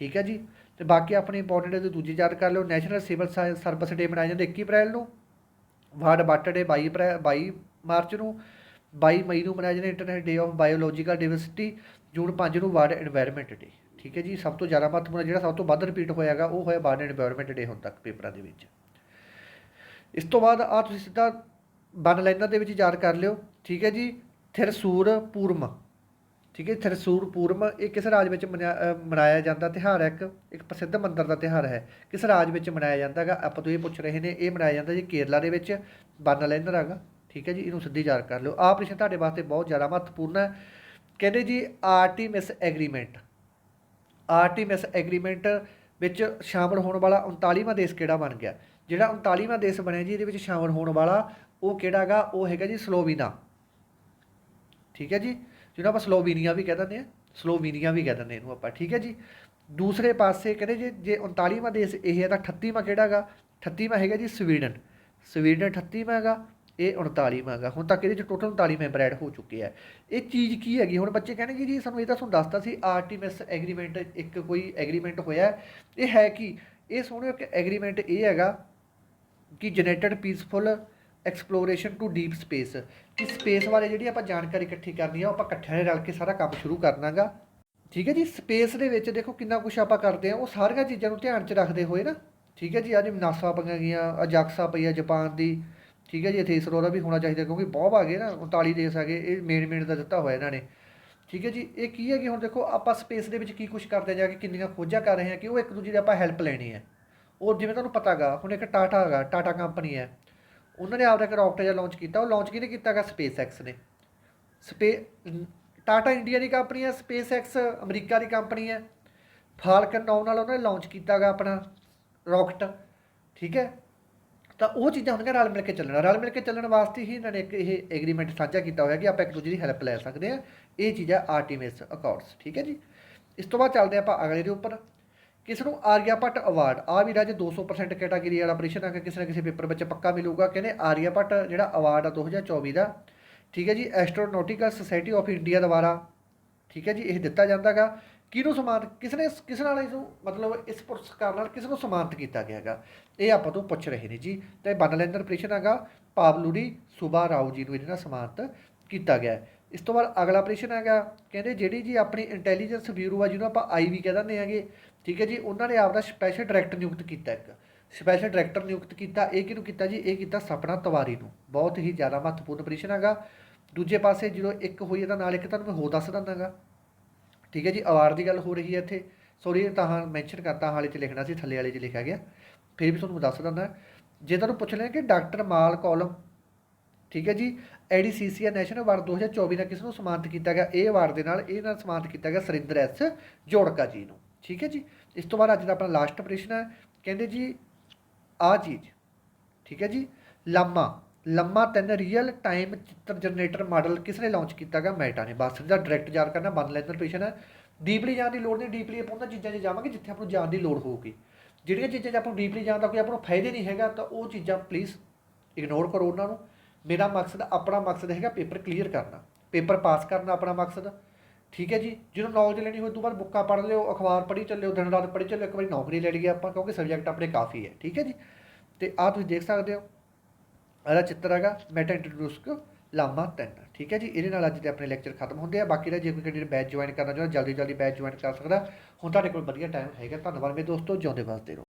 ਠੀਕ ਹੈ ਜੀ? ਤੇ ਬਾਕੀ ਆਪਣੇ ਇੰਪੋਰਟੈਂਟ ਦੇ ਦੂਜੇ ਯਾਦ ਕਰ ਲਓ ਨੈਸ਼ਨਲ ਸਿਵਲ ਸਰਵਿਸ ਡੇ ਮਨਾਇਆ ਜਾਂਦਾ 21 ਅਪ੍ਰੈਲ ਨੂੰ। ਵਾਰਡ ਬਾਟਰ ਡੇ 22 22 ਮਾਰਚ ਨੂੰ। 22 ਮਈ ਨੂੰ ਮਨਾਇਆ ਜਾਂਦਾ international day of biological diversity ਜੂਨ 5 ਨੂੰ ਵਰਲਡ ਐਨਵਾਇਰਨਮੈਂਟ ਡੇ ਠੀਕ ਹੈ ਜੀ? ਸਭ ਤੋਂ ਜ਼ਿਆਦਾ ਮਹੱਤਵਪੂਰਨ ਜਿਹੜਾ ਸਭ ਤੋਂ ਵੱਧ ਰਿਪੀਟ ਹੋਇਆਗਾ, ਉਹ ਹੋਇਆ ਵਰਲਡ ਐਨਵਾਇਰਨਮੈਂਟ ਡੇ ਹੁਣ ਤੱਕ ਪੇਪਰਾਂ ਦੇ ਵਿੱਚ। ਇਸ ਤੋਂ ਬਾਅਦ ਆ ਤੁਸੀਂ ਸਿੱਧਾ ਬਨ ਲਾਈਨਾਂ ਦੇ ਵਿੱਚ ਯਾਦ ਕਰ ਲਿਓ, ਠੀਕ ਹੈ ਜੀ? ਥਿਰਸੂਰ ਪੂਰਮ, ਠੀਕ ਹੈ ਥਿਰਸੂਰ ਪੂਰਮ, ਇਹ ਕਿਸ ਰਾਜ ਵਿੱਚ ਮਨਾਇਆ ਮਨਾਇਆ ਜਾਂਦਾ? ਤਿਉਹਾਰ ਹੈ ਇੱਕ ਇੱਕ ਪ੍ਰਸਿੱਧ ਮੰਦਰ ਦਾ ਤਿਉਹਾਰ ਹੈ। ਕਿਸ ਰਾਜ ਵਿੱਚ ਮਨਾਇਆ ਜਾਂਦਾ ਹੈਗਾ? ਆਪਾਂ ਤੋਂ ਇਹ ਪੁੱਛ ਰਹੇ ਨੇ, ਇਹ ਮਨਾਇਆ ਜਾਂਦਾ ਜੀ ਕੇਰਲਾ ਦੇ ਵਿੱਚ, ਬਨ ਲਾਈਨਰ ਹੈਗਾ, ਠੀਕ ਹੈ ਜੀ? ਇਹਨੂੰ ਸਿੱਧੀ ਯਾਦ ਕਰ ਲਿਓ। ਆਹ ਪ੍ਰਸ਼ਨ ਤੁਹਾਡੇ ਵਾਸਤੇ ਬਹੁਤ ਜ਼ਿਆਦਾ ਮਹੱਤਵਪੂਰਨ ਹੈ। ਕਹਿੰਦੇ ਜੀ ਆਰਟੀਮਿਸ ਐਗਰੀਮੈਂਟ ਆਰਟੀਮਿਸ ਐਗਰੀਮੈਂਟ ਵਿੱਚ ਸ਼ਾਮਲ ਹੋਣ ਵਾਲਾ 39ਵਾਂ ਦੇਸ਼ ਕਿਹੜਾ ਬਣ ਗਿਆ? ਜਿਹੜਾ 39ਵਾਂ ਦੇਸ਼ ਬਣਿਆ ਜੀ, ਇਹਦੇ ਵਿੱਚ ਸ਼ਾਮਲ ਹੋਣ ਵਾਲਾ ਉਹ ਕਿਹੜਾ ਕਿਹੜਾਗਾ? ਉਹ ਹੈਗਾ ਜੀ ਸਲੋਵੀਨਾ। ਠੀਕ ਹੈ ਜੀ? ਜਿਹਨੂੰ ਆਪਾਂ ਸਲੋਵੀਨੀਆ ਵੀ ਕਹਿ ਦਿੰਦੇ ਆ ਸਲੋਵੀਨੀਆ ਵੀ ਕਹਿ ਦਿੰਦੇ ਇਹਨੂੰ ਆਪਾਂ। ਠੀਕ ਹੈ ਜੀ? ਦੂਸਰੇ ਪਾਸੇ ਕਹਿੰਦੇ ਜੇ ਜੇ 39ਵਾਂ ਦੇਸ਼ ਇਹ ਹੈ ਤਾਂ 38ਵਾਂ ਕਿਹੜਾਗਾ? 38ਵਾਂ ਹੈਗਾ ਜੀ ਸਵੀਡਨ। ਸਵੀਡਨ 38ਵਾਂ ਹੈਗਾ ਇਹ 39ਵਾਂ ਹੈਗਾ ਹੁਣ ਤੱਕ ਇਹਦੇ ਚ ਟੋਟਲ 39 ਮੈਂਬਰ ਐਡ ਹੋ ਚੁੱਕੇ ਆ। ਇਹ ਚੀਜ਼ ਕੀ ਹੈਗੀ? ਹੁਣ ਬੱਚੇ ਕਹਿਣਗੇ ਜੀ, ਸਾਨੂੰ ਇਹ ਤਾਂ ਤੁਹਾਨੂੰ ਦੱਸਤਾ ਸੀ ਆਰਟੀਮਿਸ ਐਗਰੀਮੈਂਟ ਇੱਕ ਕੋਈ ਐਗਰੀਮੈਂਟ ਹੋਇਆ। ਇਹ ਹੈ ਕੀ? ਇਹ ਸੋਹਣਿਓ ਇੱਕ ਐਗਰੀਮੈਂਟ ਇਹ ਹੈਗਾ ਕਿ generated peaceful exploration to deep space ਕਿ ਸਪੇਸ ਬਾਰੇ ਜਿਹੜੀ ਆਪਾਂ ਜਾਣਕਾਰੀ ਇਕੱਠੀ ਕਰਨੀ ਆ, ਉਹ ਆਪਾਂ ਇਕੱਠਿਆਂ ਨੇ ਰਲ ਕੇ ਸਾਰਾ ਕੰਮ ਸ਼ੁਰੂ ਕਰਨਾਗਾ। ਠੀਕ ਹੈ ਜੀ? ਸਪੇਸ ਦੇ ਵਿੱਚ ਦੇਖੋ ਕਿੰਨਾ ਕੁਝ ਆਪਾਂ ਕਰਦੇ ਆ ਉਹ ਸਾਰੀਆਂ ਚੀਜ਼ਾਂ ਨੂੰ ਧਿਆਨ 'ਚ ਰੱਖਦੇ ਹੋਏ ਨਾ। ਠੀਕ ਹੈ ਜੀ? ਅੱਜ ਨਾਸਾ ਪਈਆਂ ਗਈਆਂ ਅਜਾਕਸਾ ਪਈ ਆ ਜਾਪਾਨ ਦੀ। ਠੀਕ ਹੈ ਜੀ? ਇੱਥੇ ਇਸਰੋ ਦਾ ਵੀ ਹੋਣਾ ਚਾਹੀਦਾ ਕਿਉਂਕਿ ਬਹੁਤ ਆ ਗਏ ਨਾ 39 ਦੇਸ਼ ਆ ਗਏ, ਇਹ ਮੇਨ ਮੇਨ ਦਾ ਦਿੱਤਾ ਹੋਇਆ ਇਹਨਾਂ ਨੇ। ਠੀਕ ਹੈ ਜੀ? ਇਹ ਕੀ ਹੈ ਕਿ ਹੁਣ ਦੇਖੋ ਆਪਾਂ ਸਪੇਸ ਦੇ ਵਿੱਚ ਕੀ ਕੁਝ ਕਰਦੇ ਜਾ ਕੇ ਕਿੰਨੀਆਂ ਖੋਜਾਂ ਕਰ ਰਹੇ ਹਾਂ ਕਿ ਉਹ ਇੱਕ ਦੂਜੇ ਦੀ ਆਪਾਂ ਹੈਲਪ ਲੈਣੀ ਹੈ। ਉਹ ਜਿਵੇਂ ਤੁਹਾਨੂੰ ਪਤਾਗਾ, ਹੁਣ ਇੱਕ ਟਾਟਾ ਹੈਗਾ ਟਾਟਾ ਕੰਪਨੀ ਹੈ। ਉਹਨਾਂ ਨੇ ਆਪਦਾ ਇੱਕ ਰਾਕਟ ਜਿਹਾ ਲਾਂਚ ਕੀਤਾ, ਉਹ ਲਾਂਚ ਕਿਹਨੇ ਕੀਤਾਗਾ ਸਪੇਸ ਐਕਸ ਨੇ। ਸਪੇ ਟਾਟਾ ਇੰਡੀਆ ਦੀ ਕੰਪਨੀ ਹੈ ਸਪੇਸ ਐਕਸ ਅਮਰੀਕਾ ਦੀ ਕੰਪਨੀ ਹੈ। ਫਾਲਕਨ 9 ਨਾਲ ਉਹਨਾਂ ਨੇ ਲਾਂਚ ਕੀਤਾਗਾ ਆਪਣਾ ਰਾਕਟ ਠੀਕ ਹੈ? ਤਾਂ ਉਹ ਚੀਜ਼ਾਂ ਹੁੰਦੀਆਂ ਰਲ ਮਿਲ ਕੇ ਚੱਲਣਾ। ਰਲ ਮਿਲ ਕੇ ਚੱਲਣ ਵਾਸਤੇ ਹੀ ਇਹਨਾਂ ਨੇ ਇੱਕ ਇਹ ਐਗਰੀਮੈਂਟ ਸਾਂਝਾ ਕੀਤਾ ਹੋਇਆ ਕਿ ਆਪਾਂ ਇੱਕ ਦੂਜੇ ਦੀ ਹੈਲਪ ਲੈ ਸਕਦੇ ਹਾਂ। ਇਹ ਚੀਜ਼ ਹੈ ਆਰਟੀਮਿਸ ਅਕਾਰਡਸ ਠੀਕ ਹੈ ਜੀ? ਇਸ ਤੋਂ ਬਾਅਦ ਚੱਲਦੇ ਆਪਾਂ ਅਗਲੇ ਦੇ ਉੱਪਰ। ਕਿਸ ਨੂੰ ਆਰੀਆ ਭੱਟ ਅਵਾਰਡ ਆ ਵੀ ਰਾਜ 200% ਕੈਟਾਗਰੀ ਵਾਲਾ ਆਪਰੇਸ਼ਨ ਆ ਕਿ ਕਿਸੇ ਨਾ ਕਿਸੇ ਪੇਪਰ ਵਿੱਚ ਪੱਕਾ ਮਿਲੂਗਾ, ਕਹਿੰਦੇ ਆਰੀਆ ਭੱਟ ਜਿਹੜਾ ਅਵਾਰਡ ਆ 2024 ਦਾ, ਠੀਕ ਹੈ ਜੀ ਐਸਟਰੋਨੋਟਿਕਲ ਸੁਸਾਇਟੀ ਆਫ ਇੰਡੀਆ ਦੁਆਰਾ, ਠੀਕ ਹੈ ਜੀ, ਇਹ ਦਿੱਤਾ ਜਾਂਦਾਗਾ। ਕਿਹਨੂੰ ਸਮਾਨਤ ਕਿਸ ਨੇ ਕਿਸ ਨਾਲ ਇਸ ਨੂੰ, ਮਤਲਬ ਇਸ ਪੁਰਸਕਾਰ ਨਾਲ ਕਿਸ ਨੂੰ ਸਨਮਾਨਿਤ ਕੀਤਾ ਗਿਆ ਹੈਗਾ ਇਹ ਆਪਾਂ ਤੋਂ ਪੁੱਛ ਰਹੇ ਨੇ ਜੀ। ਤੇ ਬਨਲੈਂਦਰ ਪ੍ਰੇਸ਼ਨ ਹੈਗਾ ਪਾਵਲੂਰੀ ਸੁਬਾ ਰਾਓ ਜੀ ਨੂੰ ਇਹਦੇ ਨਾਲ ਸਨਮਾਨਿਤ ਕੀਤਾ ਗਿਆ। ਇਸ ਤੋਂ ਬਾਅਦ ਅਗਲਾ ਪ੍ਰਸ਼ਨ ਹੈਗਾ, ਕਹਿੰਦੇ ਜਿਹੜੀ ਜੀ ਆਪਣੀ ਇੰਟੈਲੀਜੈਂਸ ਬਿਊਰੋ ਆ ਜਿਹਨੂੰ ਆਪਾਂ ਆਈ ਵੀ ਕਹਿ ਦਿੰਦੇ ਹੈਗੇ ਠੀਕ ਹੈ ਜੀ, ਉਹਨਾਂ ਨੇ ਆਪਦਾ ਸਪੈਸ਼ਲ ਡਾਇਰੈਕਟਰ ਨਿਯੁਕਤ ਕੀਤਾ ਇੱਕ। ਸਪੈਸ਼ਲ ਡਾਇਰੈਕਟਰ ਨਿਯੁਕਤ ਕੀਤਾ, ਇਹ ਕਿਹਨੂੰ ਕੀਤਾ ਜੀ? ਇਹ ਕੀਤਾ ਸਪਨਾ ਤਵਾਰੀ ਨੂੰ। ਬਹੁਤ ਹੀ ਜ਼ਿਆਦਾ ਮਹੱਤਵਪੂਰਨ ਪ੍ਰਸ਼ਨ ਹੈਗਾ। ਦੂਜੇ ਪਾਸੇ ਜਦੋਂ ਇੱਕ ਹੋਈ ਇਹਦਾ ਨਾਲ ਇੱਕ, ਤੁਹਾਨੂੰ ਮੈਂ ਹੋਰ ਦੱਸ ਦਿੰਦਾਗਾ। ਠੀਕ ਹੈ ਜੀ ਅਵਾਰਡ ਦੀ ਗੱਲ ਹੋ ਰਹੀ ਹੈ ਇੱਥੇ। ਸੌਰੀ ਤਾਂ ਹਾਂ ਮੈਂਸ਼ਨ ਕਰਤਾ, ਹਾਲੇ 'ਚ ਲਿਖਣਾ ਸੀ, ਥੱਲੇ ਵਾਲੇ 'ਚ ਲਿਖਿਆ ਗਿਆ। ਫਿਰ ਵੀ ਤੁਹਾਨੂੰ ਦੱਸ ਦਿੰਦਾ। ਜੇ ਤੁਹਾਨੂੰ ਪੁੱਛ ਲਿਆ ਕਿ ਡਾਕਟਰ ਮਾਲ ਕੌਲਮ, ਠੀਕ ਹੈ ਜੀ ਐਡੀਸੀਸੀਆ ਨੈਸ਼ਨਲ ਅਵਾਰਡ 2024 ਦਾ ਕਿਸ ਨੂੰ ਸਨਮਾਨਿਤ ਕੀਤਾ ਗਿਆ? ਇਹ ਅਵਾਰਡ ਦੇ ਨਾਲ ਇਹ ਨਾਲ ਸਨਮਾਨਿਤ ਕੀਤਾ ਗਿਆ ਸਰਿੰਦਰ ਐਸ ਜੋੜਕਾ ਜੀ ਨੂੰ। ਠੀਕ ਹੈ ਜੀ? ਇਸ ਤੋਂ ਬਾਅਦ ਅੱਜ ਦਾ ਆਪਣਾ ਲਾਸਟ ਪ੍ਰਸ਼ਨ ਹੈ। ਕਹਿੰਦੇ ਜੀ, ਆ ਚੀਜ਼, ਠੀਕ ਹੈ ਜੀ? ਲੰਮਾ ਲੰਮਾ ਤਿੰਨ ਰੀਅਲ ਟਾਈਮ ਚਿੱਤਰ ਜਨਰੇਟਰ ਮਾਡਲ ਕਿਸ ਨੇ ਲਾਂਚ ਕੀਤਾ ਗਿਆ ਮੈਟਾ ਨੇ। ਬਸ ਦਾ ਡਾਇਰੈਕਟ ਜਾਣ ਕਰਨਾ, ਬੰਦ ਲੈਂਦਰ ਪੇਸ਼ਨ ਹੈ। ਡੀਪਲੀ ਜਾਣ ਦੀ ਲੋੜ ਨਹੀਂ ਡੀਪਲੀ ਆਪਾਂ ਉਹਨਾਂ ਚੀਜ਼ਾਂ 'ਚ ਜਾਵਾਂਗੇ ਜਿੱਥੇ ਆਪਾਂ ਨੂੰ ਜਾਣ ਦੀ ਲੋੜ ਹੋਊਗੀ। ਜਿਹੜੀਆਂ ਚੀਜ਼ਾਂ 'ਚ ਆਪਾਂ ਨੂੰ ਡੀਪਲੀ ਜਾਣ ਦਾ ਕੋਈ ਆਪਾਂ ਨੂੰ ਫਾਇਦੇ ਨਹੀਂ ਹੈਗਾ, ਤਾਂ ਉਹ ਚੀਜ਼ਾਂ ਪਲੀਜ਼ ਇਗਨੋਰ ਕਰੋ ਉਹਨਾਂ ਨੂੰ। ਮੇਰਾ ਮਕਸਦ, ਆਪਣਾ ਮਕਸਦ ਹੈਗਾ ਪੇਪਰ ਕਲੀਅਰ ਕਰਨਾ। ਪੇਪਰ ਪਾਸ ਕਰਨਾ ਆਪਣਾ ਮਕਸਦ। ਠੀਕ ਹੈ ਜੀ ਜਦੋਂ ਨੌਲੇਜ ਲੈਣੀ ਹੋਵੇ ਤੋਂ ਬਾਅਦ ਬੁੱਕਾਂ ਪੜ੍ਹ ਲਿਓ, ਅਖਬਾਰ ਪੜ੍ਹੀ ਚੱਲਿਓ, ਦਿਨ ਰਾਤ ਪੜ੍ਹੀ ਚੱਲਿਓ, ਇੱਕ ਵਾਰੀ ਨੌਕਰੀ ਲੈ ਲਈਏ ਆਪਾਂ, ਕਿਉਂਕਿ ਸਬਜੈਕਟ ਆਪਣੇ ਕਾਫੀ ਹੈ, ਠੀਕ ਹੈ ਜੀ। ਤੇ ਆ ਤੁਸੀਂ ਦੇਖ ਸਕਦੇ ਹੋ ਇਹਦਾ ਚਿੱਤਰ ਹੈਗਾ ਮੈਟਾ ਇੰਟਰੋਡਿਊਸ ਲਾਮਾ 3 ਠੀਕ ਹੈ ਜੀ, ਇਹਦੇ ਨਾਲ ਅੱਜ ਦੇ ਆਪਣੇ ਲੈਕਚਰ ਖਤਮ ਹੁੰਦੇ ਆ, ਬਾਕੀ ਦਾ ਜੇ ਕੋਈ ਕੈਂਡੀਡੇਟ ਬੈਚ ਜੁਆਇਨ ਕਰਨਾ ਚਾਹੁੰਦਾ ਜਲਦੀ ਜਲਦੀ ਬੈਚ ਜੁਆਇਨ ਕਰ ਸਕਦਾ। ਹੁਣ ਤੁਹਾਡੇ ਕੋਲ ਵਧੀਆ ਟਾਈਮ ਹੈਗਾ, ਧੰਨਵਾਦ ਮੇਰੇ ਦੋਸਤੋ, ਜਿਉਂਦੇ ਵਸਦੇ ਰਹੋ।